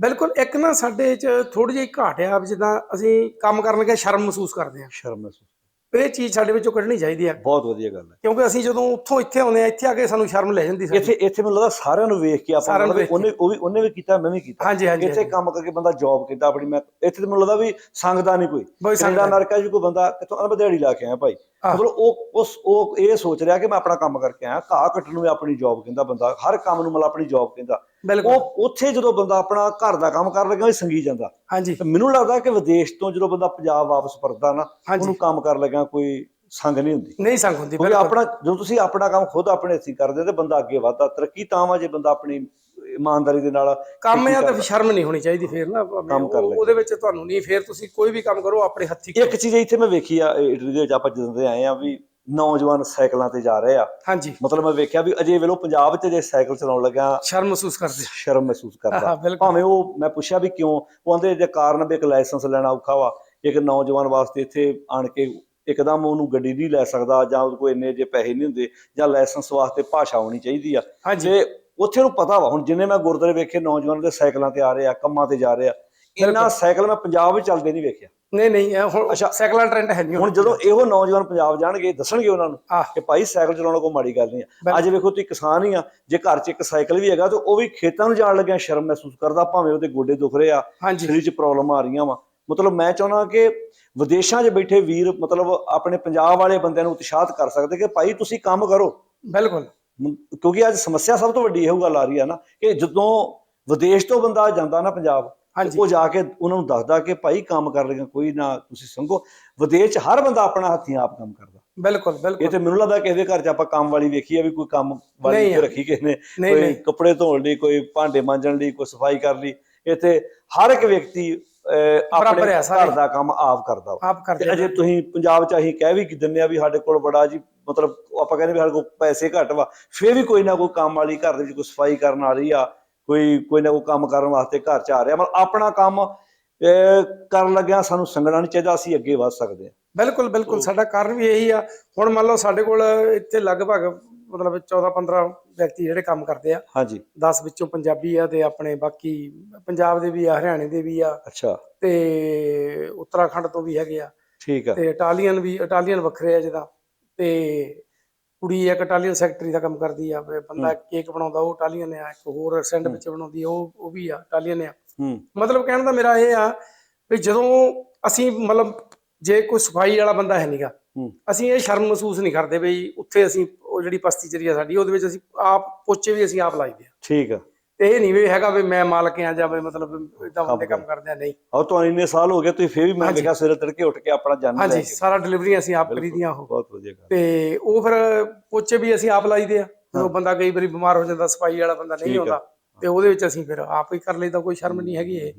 ਬਿਲਕੁਲ ਇੱਕ ਨਾ ਸਾਡੇ ਚ ਥੋੜੀ ਜਿਹੀ ਘਾਟ ਆ ਜਿੱਦਾਂ ਅਸੀਂ ਕੰਮ ਕਰਨ ਲੱਗੇ ਸ਼ਰਮ ਮਹਿਸੂਸ ਕਰਦੇ ਆ। ਸ਼ਰਮ ਮਹਿਸੂਸ ਇਹ ਚੀਜ਼ ਸਾਡੇ ਵਿੱਚੋਂ ਕੱਢਣੀ ਚਾਹੀਦੀ ਆ। ਬਹੁਤ ਵਧੀਆ ਗੱਲ ਹੈ ਕਿਉਂਕਿ ਅਸੀਂ ਜਦੋਂ ਉੱਥੋਂ ਇੱਥੇ ਆਉਂਦੇ ਆ ਇੱਥੇ ਆ ਕੇ ਸਾਨੂੰ ਸ਼ਰਮ ਲੈ ਜਾਂਦੀ ਸਾਡੀ। ਇੱਥੇ ਇੱਥੇ ਮੈਨੂੰ ਲੱਗਦਾ ਸਾਰਿਆਂ ਨੂੰ ਵੇਖ ਕੇ ਆਪਾਂ। ਉਹਨੇ ਉਹ ਵੀ ਉਹਨੇ ਵੀ ਕੀਤਾ ਮੈਂ ਵੀ ਕੀਤਾ। ਹਾਂਜੀ ਹਾਂਜੀ ਇੱਥੇ ਕੰਮ ਕਰਕੇ ਬੰਦਾ ਜੌਬ ਕੀਤਾ ਆਪਣੀ ਮੈਂ ਇੱਥੇ ਤੇ ਮੈਨੂੰ ਲੱਗਦਾ ਵੀ ਸੰਗਦਾ ਨਹੀਂ ਕੋਈ। ਕੈਨੇਡਾ ਅਮਰੀਕਾ 'ਚ ਕੋਈ ਬੰਦਾ ਕਿਥੋਂ ਅਰਬ ਦਿਹਾੜੀ ਲਾ ਕੇ ਆਇਆ ਭਾਈ। ਮਤਲਬ ਉਹ ਉਸ ਉਹ ਇਹ ਸੋਚ ਰਿਹਾ ਕਿ ਮੈਂ ਆਪਣਾ ਕੰਮ ਕਰਕੇ ਆਇਆ। ਘਾਹ ਕੱਟਣ ਨੂੰ ਆਪਣੀ ਜੌਬ ਕਹਿੰਦਾ ਬੰਦਾ। ਹਰ ਕੰਮ ਨੂੰ ਮਤਲਬ ਆਪਣੀ ਜੌਬ ਕਹਿੰਦਾ। ਉਹ ਉੱਥੇ ਜਦੋਂ ਬੰਦਾ ਆਪਣਾ ਘਰ ਦਾ ਕੰਮ ਕਰਨ ਲੱਗਾ ਉਹ ਸੰਗੀ ਜਾਂਦਾ। ਹਾਂਜੀ। ਮੈਨੂੰ ਲੱਗਦਾ ਕਿ ਵਿਦੇਸ਼ ਤੋਂ ਜਦੋਂ ਬੰਦਾ ਪੰਜਾਬ ਵਾਪਸ ਪਰਦਾ ਨਾ ਉਹਨੂੰ ਕੰਮ ਕਰਨ ਲੱਗਾ ਕੋਈ ਸੰਗ ਨਹੀਂ ਹੁੰਦੀ। ਨਹੀਂ ਸੰਗ ਹੁੰਦੀ ਬਿਲਕੁਲ। ਆਪਣਾ ਜਦੋਂ ਤੁਸੀਂ ਆਪਣਾ ਕੰਮ ਖੁਦ ਆਪਣੇ ਹੱਥੀਂ ਕਰਦੇ ਤੇ ਬੰਦਾ ਅੱਗੇ ਵਧਦਾ। ਤਰੱਕੀ ਤਾਂ ਵਾ ਜੇ ਬੰਦਾ ਆਪਣੀ ਇਮਾਨਦਾਰੀ ਦੇ ਨਾਲ ਕੰਮ ਆ ਤਾਂ ਸ਼ਰਮ ਨਹੀਂ ਹੋਣੀ ਚਾਹੀਦੀ ਫੇਰ ਨਾ। ਉਹਦੇ ਵਿੱਚ ਤੁਹਾਨੂੰ ਨਹੀਂ ਫੇਰ ਤੁਸੀਂ ਕੋਈ ਵੀ ਕੰਮ ਕਰੋ ਆਪਣੇ ਹੱਥੀ। ਇੱਕ ਚੀਜ਼ ਇੱਥੇ ਮੈਂ ਵੇਖੀ ਆ ਇਟਲੀ ਦੇ ਵਿੱਚ ਆਪਾਂ ਜਦੋਂ ਦੇ ਆਏ ਆ ਵੀ ਨੌਜਵਾਨ ਸਾਈਕਲਾਂ ਤੇ ਜਾ ਰਹੇ ਆ। ਹਾਂਜੀ। ਮਤਲਬ ਮੈਂ ਵੇਖਿਆ ਵੀ ਅਜੇ ਵੇਲੋ ਪੰਜਾਬ 'ਚ ਜੇ ਸਾਈਕਲ ਚਲਾਉਣ ਲੱਗਾ ਸ਼ਰਮ ਮਹਿਸੂਸ ਕਰਦੇ। ਸ਼ਰਮ ਮਹਿਸੂਸ ਕਰਦਾ। ਹਾਂ ਬਿਲਕੁਲ। ਭਾਵੇਂ ਉਹ ਮੈਂ ਪੁੱਛਿਆ ਵੀ ਕਿਉਂ ਉਹ ਆਂਦੇ ਜੇ ਕਾਰਨ ਵੀ ਇੱਕ ਲਾਇਸੈਂਸ ਲੈਣਾ ਔਖਾ ਵਾ ਇੱਕ ਨੌਜਵਾਨ ਵਾਸਤੇ ਇੱਥੇ ਆਣ ਕੇ ਇੱਕਦਮ ਉਹਨੂੰ ਗੱਡੀ ਨਹੀਂ ਲੈ ਸਕਦਾ ਜਾਂ ਉਹਦੇ ਕੋਲ ਇੰਨੇ ਜੇ ਪੈਸੇ ਨਹੀਂ ਹੁੰਦੇ ਜਾਂ ਲਾਇਸੈਂਸ ਵਾਸਤੇ ਭਾਸ਼ਾ ਹੋਣੀ ਚਾਹੀਦੀ ਆ। ਤੇ ਉੱਥੇ ਨੂੰ ਪਤਾ ਵਾ ਹੁਣ ਜਿੰਨੇ ਮੈਂ ਗੁਰਦੁਆਰੇ ਵੇਖੇ ਨੌਜਵਾਨ ਦੇ ਸਾਈਕਲਾਂ ਤੇ ਆ ਰਹੇ ਆ ਕੰਮਾਂ ਤੇ ਜਾ ਰਹੇ ਆ ਇੰਨਾ। ਸਾਈਕਲ ਮੈਂ ਪੰਜਾਬ ਵਿੱਚ ਚੱਲਦੇ ਨਹੀਂ ਵੇਖਿਆ। ਨਹੀਂ ਨਹੀਂ ਇਹ ਹੁਣ ਅੱਛਾ। ਸਾਈਕਲਾਂ ਟ੍ਰੈਂਡ ਹੈ ਨਹੀਂ ਹੁਣ ਜਦੋਂ ਇਹੋ ਨੌਜਵਾਨ ਪੰਜਾਬ ਜਾਣਗੇ ਦੱਸਣਗੇ ਉਹਨਾਂ ਨੂੰ ਕਿ ਭਾਈ ਸਾਈਕਲ ਚਲਾਉਣਾ ਕੋਈ ਮਾੜੀ ਗੱਲ ਨਹੀਂ ਆ। ਅੱਜ ਵੇਖੋ ਤੁਸੀਂ ਕਿਸਾਨ ਹੀ ਆ ਜੇ ਘਰ 'ਚ ਇੱਕ ਸਾਈਕਲ ਵੀ ਹੈਗਾ ਤਾਂ ਉਹ ਵੀ ਖੇਤਾਂ ਨੂੰ ਜਾਣ ਲੱਗਿਆ ਸ਼ਰਮ ਮਹਿਸੂਸ ਕਰਦਾ ਭਾਵੇਂ ਉਹਦੇ ਗੋਡੇ ਦੁਖ ਰਹੇ ਆ ਸਰੀਰ 'ਚ ਪ੍ਰੋਬਲਮ ਆ ਰਹੀਆਂ ਵਾ। ਮਤਲਬ ਮੈਂ ਚਾਹੁੰਦਾ ਕਿ ਵਿਦੇਸ਼ਾਂ 'ਚ ਬੈਠੇ ਵੀਰ ਮਤਲਬ ਆਪਣੇ ਪੰਜਾਬ ਵਾਲੇ ਬੰਦਿਆਂ ਨੂੰ ਉਤਸ਼ਾਹਿਤ ਕਰ ਸਕਦੇ ਕਿ ਭਾਈ ਤੁਸੀਂ ਕੰਮ ਕਰੋ। ਬਿਲਕੁਲ। ਕਿਉਂਕਿ ਅੱਜ ਸਮੱਸਿਆ ਸਭ ਤੋਂ ਵੱਡੀ ਇਹੋ ਗੱਲ ਆ ਰਹੀ ਆ ਨਾ ਕਿ ਜਦੋਂ ਵਿਦੇਸ਼ ਤੋਂ ਬੰਦਾ ਜਾਂਦਾ ਨਾ ਪੰਜਾਬ ਉਹ ਜਾ ਕੇ ਉਹਨਾਂ ਨੂੰ ਦੱਸਦਾ ਕਿ ਭਾਈ ਕੰਮ ਕਰ ਲੇਗਾ ਕੋਈ ਨਾ ਤੁਸੀਂ ਸੰਗੋ ਵਿਦੇਸ਼ 'ਚ ਹਰ ਬੰਦਾ ਆਪਣਾ ਹੱਥੀਂ ਆਪ ਕੰਮ ਕਰਦਾ। ਬਿਲਕੁਲ ਇਹ ਬਿਲਕੁਲ ਤੇ ਮੈਨੂੰ ਲੱਗਦਾ ਕਿਸੇ ਦੇ ਘਰ 'ਚ ਆਪਾਂ ਕੰਮ ਵਾਲੀ ਵੇਖੀ ਆ ਵੀ ਕੋਈ ਕੰਮ ਵਾਲੀ। ਰੱਖੀ ਕਿਸੇ ਨੇ ਕੋਈ ਕੱਪੜੇ ਧੋਣ ਲਈ ਕੋਈ ਭਾਂਡੇ ਮਾਂਜਣ ਲਈ ਕੋਈ ਸਫ਼ਾਈ ਕਰ ਲਈ। ਇੱਥੇ ਹਰ ਇੱਕ ਵਿਅਕਤੀ ਆਪਣੇ। ਘਰ ਦਾ ਕੰਮ ਆਪ ਕਰਦਾ ਆਪ ਕਰਦੇ ਅਜੇ ਤੁਸੀਂ ਪੰਜਾਬ 'ਚ ਅਸੀਂ ਕਹਿ ਵੀ ਕਿ ਦਿੰਦੇ ਆ ਵੀ ਸਾਡੇ ਕੋਲ ਬੜਾ ਜੀ ਮਤਲਬ ਆਪਾਂ ਕਹਿੰਦੇ ਵੀ ਸਾਡੇ ਕੋਲ ਪੈਸੇ ਘੱਟ ਵਾ। ਫੇਰ ਵੀ ਕੋਈ ਨਾ ਕੋਈ ਕੰਮ ਵਾਲੀ ਘਰ ਦੇ ਵਿੱਚ ਕੋਈ ਸਫ਼ਾਈ ਕਰਨ ਵਾਲੀ ਆ। ਕੋਈ ਕੋਈ ਨਾ ਕੋਈ ਕੰਮ ਕਰਨ ਵਾਸਤੇ ਘਰ 'ਚ ਆ ਰਿਹਾ। ਮਤਲਬ ਆਪਣਾ ਕੰਮ ਕਰਨ ਲੱਗਿਆ ਸਾਨੂੰ ਸੰਗਣਾ ਨਹੀਂ ਚਾਹੀਦਾ ਅਸੀਂ ਅੱਗੇ ਵਧ ਸਕਦੇ ਹਾਂ। ਬਿਲਕੁਲ ਬਿਲਕੁਲ। ਸਾਡਾ ਕਾਰਨ ਵੀ ਇਹੀ ਆ। ਹੁਣ ਮੰਨ ਲਓ ਸਾਡੇ ਕੋਲ ਇੱਥੇ ਲਗਭਗ ਮਤਲਬ 14 15 ਵਿਅਕਤੀ ਜਿਹੜੇ ਕੰਮ ਕਰਦੇ ਆ। ਹਾਂਜੀ। 10 ਵਿੱਚੋਂ ਪੰਜਾਬੀ ਆ ਤੇ ਆਪਣੇ ਬਾਕੀ ਪੰਜਾਬ ਦੇ ਵੀ ਆ ਹਰਿਆਣੇ ਦੇ ਵੀ ਆ। ਅੱਛਾ। ਤੇ ਉੱਤਰਾਖੰਡ ਤੋਂ ਵੀ ਹੈਗੇ ਆ। ਠੀਕ ਆ। ਤੇ ਇਟਾਲੀਅਨ ਵੀ ਇਟਾਲੀਅਨ ਵੱਖਰੇ ਆ ਜਿਹਦਾ। ਤੇ ਕੁੜੀ ਇੱਕ ਇਟਾਲੀਅਨ ਸੈਕਟਰੀ ਦਾ ਕੰਮ ਕਰਦੀ ਆ ਫਿਰ ਬੰਦਾ ਕੇਕ ਬਣਾਉਂਦਾ ਉਹ ਇਟਾਲੀਅਨ ਆ ਇੱਕ ਹੋਰ ਸੈਂਡਵਿਚ ਬਣਾਉਂਦੀ ਆ ਉਹ ਉਹ ਵੀ ਆ ਇਟਾਲੀਅਨ ਆ ਮਤਲਬ ਕਹਿਣ ਦਾ ਮੇਰਾ ਇਹ ਆ ਵੀ ਜਦੋਂ ਅਸੀਂ ਮਤਲਬ ਜੇ ਕੋਈ ਸਫ਼ਾਈ ਵਾਲਾ ਬੰਦਾ ਹੈ ਨਹੀਂਗਾ ਅਸੀਂ ਇਹ ਸ਼ਰਮ ਮਹਿਸੂਸ ਨਹੀਂ ਕਰਦੇ ਵੀ ਉੱਥੇ ਅਸੀਂ ਉਹ ਜਿਹੜੀ ਪਸਤੀ ਚਰੀ ਆ ਸਾਡੀ ਉਹਦੇ ਵਿੱਚ ਅਸੀਂ ਆਪ ਪੋਚੇ ਵੀ ਅਸੀਂ ਆਪ ਲਾਈਦੇ ਆ। ਠੀਕ ਆ। ਇਹ ਨਹੀਂ ਵੀ ਹੈਗਾ ਵੀ ਮੈਂ ਮਾਲਕ ਆ ਜਾਂ ਵੀ ਮਤਲਬ ਇਦਾਂ ਬੰਦੇ ਕੰਮ ਕਰਦੇ ਆ ਨਹੀਂ। ਆਹ ਤੁਹਾਨੂੰ ਇੰਨੇ ਸਾਲ ਹੋ ਗਏ ਤੁਸੀਂ ਫੇਰ ਵੀ ਮੈਂ। ਵੇਖਿਆ ਸਵੇਰੇ ਤੜਕੇ ਉੱਠ ਕੇ ਆਪਣਾ ਜਨਮ ਹਾਂਜੀ ਸਾਰਾ ਡਿਲੀਵਰੀਆਂ ਅਸੀਂ ਆਪ। ਕਰੀਦੀਆਂ ਉਹ। ਬਹੁਤ ਵਧੀਆ ਤੇ ਉਹ ਫਿਰ ਪੋਚੇ ਵੀ ਅਸੀਂ ਆਪ ਲਾਈਦੇ ਆ। ਜਦੋਂ ਬੰਦਾ ਕਈ ਵਾਰੀ ਬਿਮਾਰ ਹੋ ਜਾਂਦਾ ਸਫ਼ਾਈ ਵਾਲਾ ਬੰਦਾ ਨਹੀਂ। ਆਉਂਦਾ ਤੇ ਉਹਦੇ ਵਿੱਚ ਅਸੀਂ ਫਿਰ ਆਪ ਹੀ ਕਰ ਲਈਦਾ ਕੋਈ ਸ਼ਰਮ ਨਹੀਂ ਹੈਗੀ ਇਹ।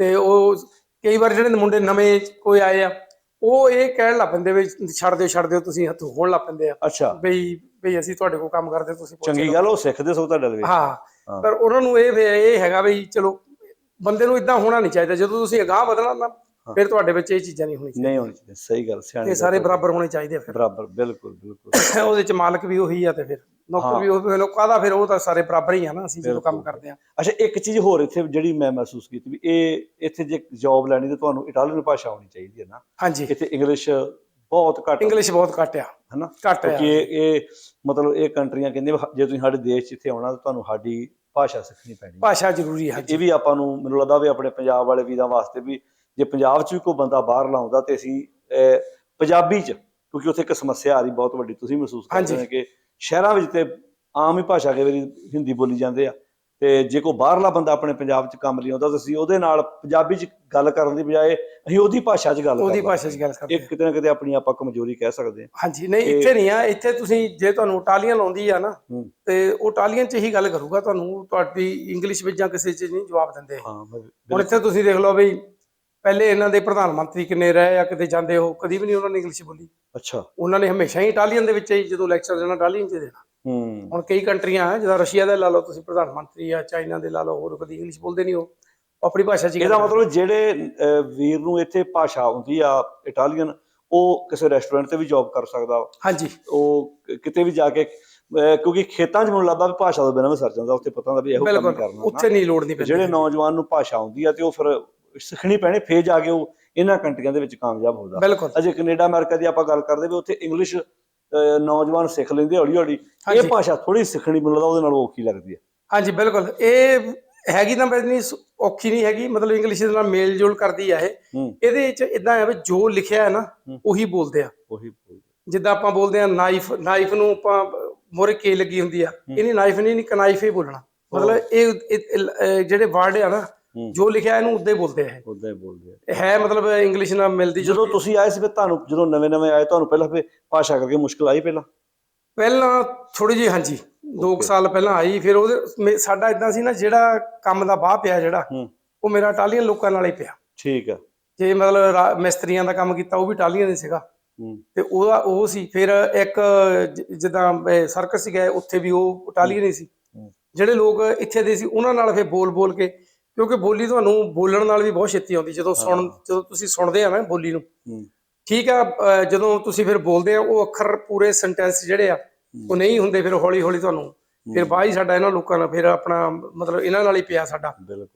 ਤੇ ਉਹ ਕਈ ਵਾਰ ਜਿਹੜੇ ਮੁੰਡੇ ਨਵੇਂ ਕੋਈ ਆਏ ਆ ਉਹ ਇਹ ਕਹਿਣ ਲੱਗ ਪੈਂਦੇ ਵੀ ਛੱਡ ਦਿਓ ਛੱਡ ਦਿਓ ਤੁਸੀਂ ਹੱਥ ਹੋਣ ਲੱਗ ਪੈਂਦੇ ਆ। ਅੱਛਾ। ਬਈ ਬਈ ਅਸੀਂ ਤੁਹਾਡੇ ਕੋਲ ਕੰਮ ਕਰਦੇ ਤੁਸੀਂ ਚੰਗੀ ਗੱਲ ਉਹ ਸਿੱਖਦੇ ਸੋ ਤੁਹਾਡੇ ਲਈ ਹਾਂ। ਪਰ ਉਹਨਾਂ ਨੂੰ ਇਹ ਇਹ ਹੈਗਾ ਵੀ ਚਲੋ ਬੰਦੇ ਨੂੰ ਇਦਾਂ ਹੋਣਾ ਨਹੀਂ ਚਾਹੀਦਾ ਜਦੋਂ ਤੁਸੀਂ ਅਗਾਹ ਵਧਣਾ ਨਾ ਫਿਰ ਤੁਹਾਡੇ ਵਿੱਚ ਇਹ ਚੀਜ਼ਾਂ ਨਹੀਂ ਹੋਣੀ ਨਹੀਂ ਹੋਣੀ ਚਾਹੀਦੀ ਸਹੀ ਗੱਲ ਸਿਆਣੀ ਇਹ ਸਾਰੇ। ਬਰਾਬਰ ਹੋਣੇ ਚਾਹੀਦੇ ਫਿਰ। ਬਰਾਬਰ ਬਿਲਕੁਲ ਬਿਲਕੁਲ। [coughs] ਉਹਦੇ ਚ ਮਾਲਕ ਵੀ ਉਹੀ ਆ ਤੇ ਫਿਰ ਨੌਕਰ। ਵੀ ਉਹ ਲੋਕਾਂ ਦਾ ਫਿਰ ਉਹ ਤਾਂ ਸਾਰੇ ਬਰਾਬਰ ਹੀ ਆ ਨਾ ਅਸੀਂ ਜਦੋਂ ਕੰਮ। ਕਰਦੇ ਆ। ਅੱਛਾ ਇੱਕ ਚੀਜ਼ ਹੋਰ ਇੱਥੇ ਜਿਹੜੀ ਮੈਂ ਮਹਿਸੂਸ ਕੀਤੀ ਵੀ ਇਹ ਇੱਥੇ ਜੇ ਜੌਬ ਲੈਣੀ ਤੇ ਤੁਹਾਨੂੰ ਇਟਾਲੀਅਨ ਭਾਸ਼ਾ ਆਉਣੀ ਚਾਹੀਦੀ ਹੈ ਨਾ। ਹਾਂਜੀ। ਇੱਥੇ ਇੰਗਲਿਸ਼ ਬਹੁਤ ਘੱਟ। ਇੰਗਲਿਸ਼ ਬਹੁਤ ਘੱਟ ਆ ਹਨਾ? ਘੱਟ ਆ। ਕਿਉਂਕਿ ਇਹ ਇਹ ਮਤਲਬ ਇਹ ਕੰਟਰੀਆਂ ਕਹਿੰਦੇ ਜੇ ਤੁਸੀਂ ਸਾਡੇ ਦੇਸ਼ 'ਚ ਇੱਥੇ ਆਉਣਾ ਤਾਂ ਤੁਹਾਨੂੰ ਸਾਡੀ ਭਾਸ਼ਾ ਸਿੱਖਣੀ ਪੈਣੀ। ਭਾਸ਼ਾ ਜ਼ਰੂਰੀ ਹੈ ਇਹ ਵੀ ਆਪਾਂ ਨੂੰ ਮੈਨੂੰ ਲੱਗਦਾ ਵੀ ਆਪਣੇ ਪੰਜਾਬ ਵਾਲੇ ਵੀਰਾਂ ਵਾਸਤੇ ਵੀ ਜੇ ਪੰਜਾਬ 'ਚ ਵੀ ਕੋਈ ਬੰਦਾ ਬਾਹਰ ਲਾਉਂਦਾ ਤੇ ਅਸੀਂ ਪੰਜਾਬੀ 'ਚ ਕਿਉਂਕਿ ਉੱਥੇ ਇੱਕ ਸਮੱਸਿਆ ਆ ਰਹੀ ਬਹੁਤ ਵੱਡੀ ਤੁਸੀਂ ਮਹਿਸੂਸ ਕਰਦੇ। ਹੋ ਕਿ ਸ਼ਹਿਰਾਂ ਵਿੱਚ ਤੇ ਆਮ ਹੀ ਭਾਸ਼ਾ ਕਈ ਵਾਰੀ ਹਿੰਦੀ ਬੋਲੀ ਜਾਂਦੇ ਆ। ਤੇ ਜੇ ਕੋਈ ਬਾਹਰਲਾ ਬੰਦਾ ਆਪਣੇ ਪੰਜਾਬ 'ਚ ਕੰਮ ਲਈ ਆਉਂਦਾ ਤਾਂ ਅਸੀਂ ਉਹਦੇ ਨਾਲ ਪੰਜਾਬੀ 'ਚ ਗੱਲ ਕਰਨ ਦੀ ਬਜਾਏ ਅਸੀਂ ਉਹਦੀ ਭਾਸ਼ਾ 'ਚ ਗੱਲ ਉਹਦੀ ਕਰਦੇ ਭਾਸ਼ਾ 'ਚ ਗੱਲ ਕਰਦੇ ਇਹ। ਕਿਤੇ ਨਾ ਕਿਤੇ ਆਪਣੀ ਆਪਾਂ ਕਮਜ਼ੋਰੀ ਕਹਿ ਸਕਦੇ ਹਾਂ। ਹਾਂਜੀ ਨਹੀਂ ਇੱਥੇ ਨਹੀਂ ਆ ਇੱਥੇ ਤੁਸੀਂ ਜੇ ਤੁਹਾਨੂੰ ਇਟਾਲੀਅਨ ਆਉਂਦੀ ਆ ਨਾ। ਤੇ ਉਹ ਇਟਾਲੀਅਨ 'ਚ ਹੀ ਗੱਲ ਕਰੂਗਾ ਤੁਹਾਨੂੰ ਤੁਹਾਡੀ ਇੰਗਲਿਸ਼ ਵਿੱਚ ਜਾਂ ਕਿਸੇ 'ਚ ਨਹੀਂ ਜਵਾਬ ਦਿੰਦੇ ਹਾਂ ਹੁਣ ਇੱਥੇ ਤੁਸੀਂ ਦੇਖ ਲਓ ਵੀ ਪਹਿਲੇ ਇਹਨਾਂ ਦੇ ਪ੍ਰਧਾਨ ਮੰਤਰੀ ਕਿੰਨੇ ਰਹੇ ਆ ਕਿਤੇ ਜਾਂਦੇ ਹੋ ਕਦੀ ਵੀ ਨਹੀਂ ਉਹਨਾਂ ਨੇ ਇੰਗਲਿਸ਼ ਬੋਲੀ। ਅੱਛਾ। ਉਹਨਾਂ ਨੇ ਹਮੇਸ਼ਾ ਹੀ ਇਟਾਲੀਅਨ ਦੇ ਵਿੱਚ ਹੀ ਜਦੋਂ ਲੈਕਚਰ ਦੇਣਾ ਇਟਾਲੀਅਨ 'ਚ ਦੇਣਾ। ਹੁਣ ਕਈ ਕੰਟਰੀਆਂ ਆ ਜਿੱਦਾਂ ਰਸ਼ੀਆ ਦਾ ਲਾ ਲਓ ਤੁਸੀਂ ਪ੍ਰਧਾਨ ਮੰਤਰੀ ਆ ਚਾਈਨਾ ਦੇ ਲਾ ਲਓ ਹੋਰ ਕਦੀ ਇੰਗਲਿਸ਼ ਬੋਲਦੇ ਨਹੀਂ ਉਹ। ਆਪਣੀ ਭਾਸ਼ਾ 'ਚ ਇਹਦਾ ਮਤਲਬ ਜਿਹੜੇ ਵੀਰ ਨੂੰ ਇੱਥੇ ਭਾਸ਼ਾ ਆਉਂਦੀ ਆ ਇਟਾਲੀਅਨ ਉਹ ਕਿਸੇ ਰੈਸਟੋਰੈਂਟ ਤੇ ਵੀ ਜੌਬ ਕਰ ਸਕਦਾ। ਹਾਂਜੀ। ਉਹ ਕਿਤੇ ਵੀ ਜਾ ਕੇ ਕਿਉਂਕਿ ਖੇਤਾਂ 'ਚ ਮੈਨੂੰ ਲੱਗਦਾ ਵੀ ਭਾਸ਼ਾ ਤੋਂ ਬਿਨਾਂ ਵੀ ਸਰ ਜਾਂਦਾ ਉੱਥੇ ਪਤਾ ਹੁੰਦਾ ਵੀ ਇਹੋ ਕੰਮ ਕਰਨਾ ਉੱਥੇ ਨਹੀਂ ਲੋੜ ਨਹੀਂ ਪੈਂਦੀ। ਜਿਹੜੇ ਨੌਜਵਾਨ ਨੂੰ ਭਾਸ਼ਾ ਆਉਂਦੀ ਆ ਤੇ ਉਹ ਫਿਰ ਸਿੱਖਣੀ ਪੈਣੀ ਫੇਰ ਜਾ ਕੇ ਉਹ ਇਹਨਾਂ ਕੰਟਰੀਆਂ ਦੇ ਵਿੱਚ ਕਾਮਯਾਬ ਹੋਦਾ। ਅਜੇ ਕੈਨੇਡਾ ਅਮਰੀਕਾ ਦੀ ਆਪਾਂ ਗੱਲ ਕਰਦੇ ਵੀ ਉੱਥੇ ਇੰਗਲਿਸ਼ ਨੌਜਵਾਨ ਸਿੱਖ ਲੈਂਦੇ ਹੌਲੀ ਹੌਲੀ ਇਹ। ਭਾਸ਼ਾ ਥੋੜੀ ਸਿੱਖਣੀ ਮੈਨੂੰ ਲੱਗਦਾ ਉਹਦੇ ਨਾਲ ਔਖੀ ਲੱਗਦੀ ਹੈ ਹਾਂਜੀ ਬਿਲਕੁਲ। ਇਹ ਹੈਗੀ ਤਾਂ ਬੈਠਣੀ ਔਖੀ ਨਹੀਂ ਹੈਗੀ ਮਤਲਬ ਇੰਗਲਿਸ਼ ਦੇ ਨਾਲ ਮੇਲ ਜੋਲ ਕਰਦੀ ਆ ਇਹ। ਇਹਦੇ ਵਿੱਚ ਇਦਾਂ ਹੈ ਵੀ ਜੋ ਲਿਖਿਆ ਹੈ ਨਾ। ਉਹੀ ਬੋਲਦੇ ਆ। ਉਹੀ ਬੋਲਦੇ ਜਿੱਦਾਂ ਆਪਾਂ ਬੋਲਦੇ ਆ ਨਾਈਫ ਨਾਈਫ ਨੂੰ ਆਪਾਂ ਮੋਰੇ ਕੇ ਲੱਗੀ ਹੁੰਦੀ ਆ। ਇਹਨੇ ਨਾਈਫ ਨਹੀਂ ਨਹੀਂ ਕਨਾਈਫ ਹੀ ਬੋਲਣਾ। ਮਤਲਬ ਇਹ ਜਿਹੜੇ ਵਰਡ ਆ ਨਾ। ਜੋ ਲਿਖਿਆ ਇਹਨੂੰ ਉਦਾਂ ਹੀ ਬੋਲਦੇ ਆ ਉਦਾਂ ਹੀ ਬੋਲਦੇ ਆ। ਹੈ ਮਤਲਬ ਇੰਗਲਿਸ਼ ਨਾਲ ਮਿਲਦੀ ਜਦੋਂ ਤੁਸੀਂ ਆਏ ਸੀ ਫਿਰ ਤੁਹਾਨੂੰ ਜਦੋਂ ਨਵੇਂ ਨਵੇਂ ਆਏ ਤੁਹਾਨੂੰ ਪਹਿਲਾਂ ਫਿਰ ਭਾਸ਼ਾ ਕਰਕੇ ਮੁਸ਼ਕਲ ਆਈ ਪਹਿਲਾਂ? ਪਹਿਲਾਂ ਥੋੜੀ ਜਿਹੀ ਹਾਂਜੀ 2 ਸਾਲ ਪਹਿਲਾਂ ਆਈ ਫਿਰ ਉਹਦੇ ਸਾਡਾ ਇਦਾਂ ਸੀ ਨਾ ਜਿਹੜਾ ਕੰਮ ਦਾ ਬਾਹ ਪਿਆ ਜਿਹੜਾ ਉਹ ਮੇਰਾ ਇਟਾਲੀਅਨ ਲੋਕਾਂ ਨਾਲ ਹੀ ਪਿਆ। ਠੀਕ ਆ। ਜੇ ਮਤਲਬ ਮਿਸਤਰੀਆਂ ਦਾ ਕੰਮ ਕੀਤਾ ਉਹ ਵੀ ਇਟਾਲੀਅਨ ਹੀ ਸੀਗਾ। ਤੇ ਉਹਦਾ ਉਹ ਸੀ ਫਿਰ ਇੱਕ ਜ- ਜਿੱਦਾਂ ਸਰਕਸ ਗਏ ਉੱਥੇ ਵੀ ਉਹ ਇਟਾਲੀਅਨ ਹੀ। ਸੀ। ਜਿਹੜੇ ਲੋਕ ਇੱਥੇ ਦੇ ਸੀ ਉਹਨਾਂ ਨਾਲ ਫਿਰ ਬੋਲ ਬੋਲ ਕੇ ਕਿਉਂਕਿ ਬੋਲੀ ਤੁਹਾਨੂੰ ਬੋਲਣ ਨਾਲ ਵੀ ਬਹੁਤ ਛੇਤੀ ਆਉਂਦੀ ਜਦੋਂ ਸੁਣ ਜਦੋਂ ਤੁਸੀਂ ਸੁਣਦੇ ਆ ਨਾ ਬੋਲੀ ਨੂੰ। ਠੀਕ ਆ ਜਦੋਂ ਤੁਸੀਂ ਫਿਰ ਬੋਲਦੇ ਆ ਉਹ ਅੱਖਰ ਪੂਰੇ ਸੈਂਟੈਂਸ ਜਿਹੜੇ ਆ ਉਹ ਨਹੀਂ ਹੁੰਦੇ ਫਿਰ ਹੌਲੀ ਹੌਲੀ ਤੁਹਾਨੂੰ ਫਿਰ ਬਾਅਦ ਹੀ ਸਾਡਾ ਇਹਨਾਂ ਲੋਕਾਂ ਨਾਲ ਫਿਰ ਆਪਣਾ ਮਤਲਬ ਇਹਨਾਂ ਨਾਲ ਹੀ ਪਿਆ ਸਾਡਾ।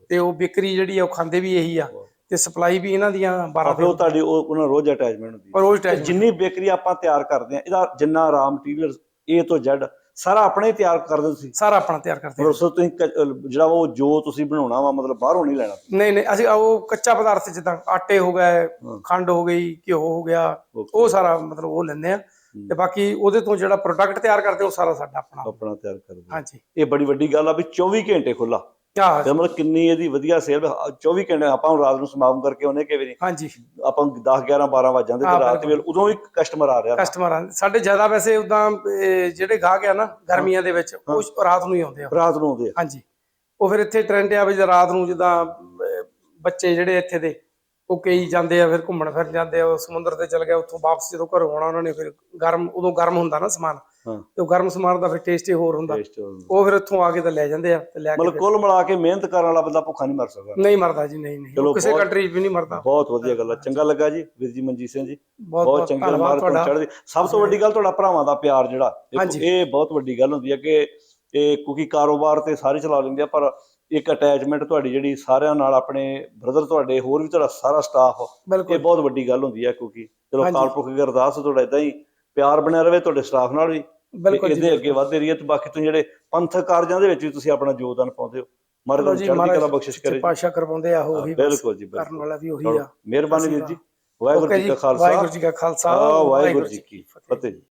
ਤੇ ਉਹ ਵਿਕਰੀ ਜਿਹੜੀ ਆ ਉਹ ਖਾਂਦੇ ਵੀ ਇਹੀ ਆ ਤੇ ਸਪਲਾਈ ਵੀ ਇਹਨਾਂ ਦੀਆਂ 12 ਆ ਫਿਰ ਉਹ ਤੁਹਾਡੀ ਉਹ ਉਹਨਾਂ ਰੋਜ਼ ਅਟੈਚਮੈਂਟ ਹੁੰਦੀ ਹੈ ਰੋਜ਼ ਜਿੰਨੀ ਬੇਕਰੀ ਆਪਾਂ ਤਿਆਰ ਕਰਦੇ ਆ ਇਹਦਾ ਜਿੰਨਾ ਰਾ ਮਟੀਰੀਅਲ A ਤੋਂ Z ਸਾਰਾ ਆਪਣੇ ਹੀ ਤਿਆਰ ਕਰਦੇ ਤੁਸੀਂ? ਸਾਰਾ ਆਪਣਾ ਤਿਆਰ ਕਰਦੇ ਉਸ ਤੋਂ ਤੁਸੀਂ ਕ- ਅਹ ਜਿਹੜਾ ਉਹ ਜੋ ਤੁਸੀਂ ਬਣਾਉਣਾ ਵਾ ਮਤਲਬ ਬਾਹਰੋਂ ਨਹੀਂ ਲੈਣਾ? ਨਹੀਂ ਨਹੀਂ ਅਸੀਂ ਉਹ ਕੱਚਾ ਪਦਾਰਥ ਜਿੱਦਾਂ ਆਟੇ ਹੋ ਗਏ ਹਾਂ। ਖੰਡ ਹੋ ਗਈ ਘਿਓ ਹੋ ਗਿਆ Okay, ਉਹ ਸਾਰਾ ਮਤਲਬ ਉਹ ਲੈਂਦੇ ਆ ਤੇ ਬਾਕੀ ਉਹਦੇ ਤੋਂ ਜਿਹੜਾ ਪ੍ਰੋਡਕਟ ਤਿਆਰ ਕਰਦੇ ਉਹ ਸਾਰਾ ਸਾਡਾ ਆਪਣਾ। ਆਪਣਾ ਤਿਆਰ ਕਰਦੇ। ਹਾਂਜੀ। ਇਹ ਬੜੀ ਵੱਡੀ ਗੱਲ ਆ ਵੀ 24 ਘੰਟੇ ਖੁੱਲਾ ਤੇ ਮਤਲਬ ਕਿੰਨੀ ਇਹਦੀ ਵਧੀਆ ਸੇਲ 24 ਘੰਟੇ ਆਪਾਂ ਹੁਣ ਰਾਤ ਨੂੰ ਸਮਾਗਮ ਕਰਕੇ ਉਹਨੇ ਕਿਵੇਂ ਨਹੀਂ? ਹਾਂਜੀ। ਆਪਾਂ ਨੂੰ 10 11 12 ਵਜ ਜਾਂਦੇ ਤੇ ਰਾਤ ਵੇਲੇ ਉਦੋਂ ਵੀ ਕਸਟਮਰ ਆ ਰਿਹਾ ਕਸਟਮਰਾਂ ਸਾਡੇ ਜ਼ਿਆਦਾ ਵੈਸੇ ਉਦਾਂ ਜਿਹੜੇ ਗਾਹਕ ਆ ਨਾ ਗਰਮੀਆਂ ਦੇ ਵਿੱਚ ਉਹ ਰਾਤ ਨੂੰ ਹੀ ਆਉਂਦੇ ਆ। ਰਾਤ ਨੂੰ ਆਉਂਦੇ ਆ। ਹਾਂਜੀ। ਉਹ ਫਿਰ ਇੱਥੇ ਟ੍ਰੈਂਡ ਆ ਵੀ ਰਾਤ ਨੂੰ ਜਿੱਦਾਂ ਬੱਚੇ ਜਿਹੜੇ ਇੱਥੇ ਦੇ ਉਹ ਕਈ ਜਾਂਦੇ ਆ ਫਿਰ ਘੁੰਮਣ ਫਿਰ ਜਾਂਦੇ ਆ ਉਹ ਸਮੁੰਦਰ ਤੇ ਚਲ ਗਏ ਉੱਥੋਂ ਵਾਪਸ ਜਦੋਂ ਘਰ ਆਉਣਾ ਉਹਨਾਂ ਨੇ ਫਿਰ ਗਰਮ ਉਦੋਂ ਗਰਮ ਹੁੰਦਾ ਨਾ ਸਮਾਨ। ਹਾਂ। ਤੇ ਉਹ ਗਰਮ ਸਮਾਨ ਦਾ ਫਿਰ ਟੇਸਟ ਹੀ ਹੋਰ ਹੁੰਦਾ। ਉਹ ਫਿਰ ਇੱਥੋਂ ਆ ਕੇ ਤਾਂ ਲੈ ਜਾਂਦੇ ਆ ਤੇ ਲੈ ਕੇ ਮਤਲਬ ਕੁੱਲ ਮਿਲਾ ਕੇ ਮਿਹਨਤ ਕਰਨ ਵਾਲਾ ਬੰਦਾ ਭੁੱਖਾ ਨਹੀਂ ਮਰ ਸਕਦਾ। ਨਹੀਂ ਮਰਦਾ ਜੀ ਨਹੀਂ ਨਹੀਂ। ਕਿਸੇ ਕੰਟਰੀ 'ਚ ਵੀ ਨਹੀਂ ਮਰਦਾ। ਬਹੁਤ ਵਧੀਆ ਗੱਲ ਆ। ਚੰਗਾ ਲੱਗਾ ਜੀ ਵੀਰ ਜੀ ਮਨਜੀਤ ਸਿੰਘ ਜੀ। ਬਹੁਤ ਚੰਗੀ ਮਾਰ ਤੁਹਾਡਾ। ਚੜ੍ਹਦੀ ਸਭ ਤੋਂ ਵੱਡੀ ਗੱਲ ਤੁਹਾਡਾ ਭਰਾਵਾਂ ਦਾ ਪਿਆਰ ਜਿਹੜਾ। ਇਹ ਬਹੁਤ ਵੱਡੀ ਗੱਲ ਹੁੰਦੀ ਹੈ ਕਿ ਇਹ ਕਿਉਂਕਿ ਕਾਰੋਬਾਰ ਤੇ ਸਾਰੇ ਚਲਾ ਲੈਂਦੇ ਆ ਪਰ ਇੱਕ ਅਟੈਚਮੈਂਟ ਤੁਹਾਡੀ ਜਿਹੜੀ ਸਾਰਿਆਂ ਨਾਲ ਆਪਣੇ ਬ੍ਰਦਰ ਤੁਹਾਡੇ ਹੋਰ ਵੀ ਤੁਹਾਡਾ ਸਾਰਾ ਸਟਾਫ ਇਹ ਬਹੁਤ ਵੱਡੀ ਗੱਲ ਹੁੰਦੀ ਹੈ ਕਿਉਂਕਿ ਚਲੋ। ਕਾਲਪੁਰਖ ਦੀ ਅਰਦਾਸ ਤੁਹਾਡਾ ਇਦਾਂ ਹੀ ਪਿਆਰ ਬਣਿਆ ਰਵੇ ਤੁਹਾਡੇ ਸਟਾਫ ਨਾਲ ਵੀ ਬਿਲਕੁਲ ਇਹਦੇ ਅੱਗੇ ਵਧਦੇ ਰਹੀਏ ਤੇ ਬਾਕੀ ਤੁਸੀਂ ਜਿਹੜੇ ਪੰਥਕ ਕਾਰਜਾਂ ਦੇ ਵਿੱਚ ਵੀ ਤੁਸੀਂ ਆਪਣਾ ਯੋਗਦਾਨ ਪਾਉਂਦੇ ਹੋ। ਮਹਾਰਾਜ ਤੁਹਾਨੂੰ ਚੜ੍ਹਦੀ ਕਲਾ ਬਖਸ਼ਿਸ਼ ਕਰੇ। ਪਾਸ਼ਾ ਕਰਵਾਉਂਦੇ ਆ ਉਹ। ਬਿਲਕੁਲ ਜੀ ਕਰਨ ਵਾਲਾ ਵੀ ਉਹੀ ਆ। ਮਿਹਰਬਾਨੀ ਵੀਰ ਜੀ। ਵਾਹਿਗੁਰੂ ਜੀ ਕਾ ਖਾਲਸਾ। ਵਾਹਿਗੁਰੂ ਜੀ ਕਾ ਖਾਲਸਾ। ਵਾਹਿਗੁਰੂ ਜੀ ਕੀ ਫਤਿਹ।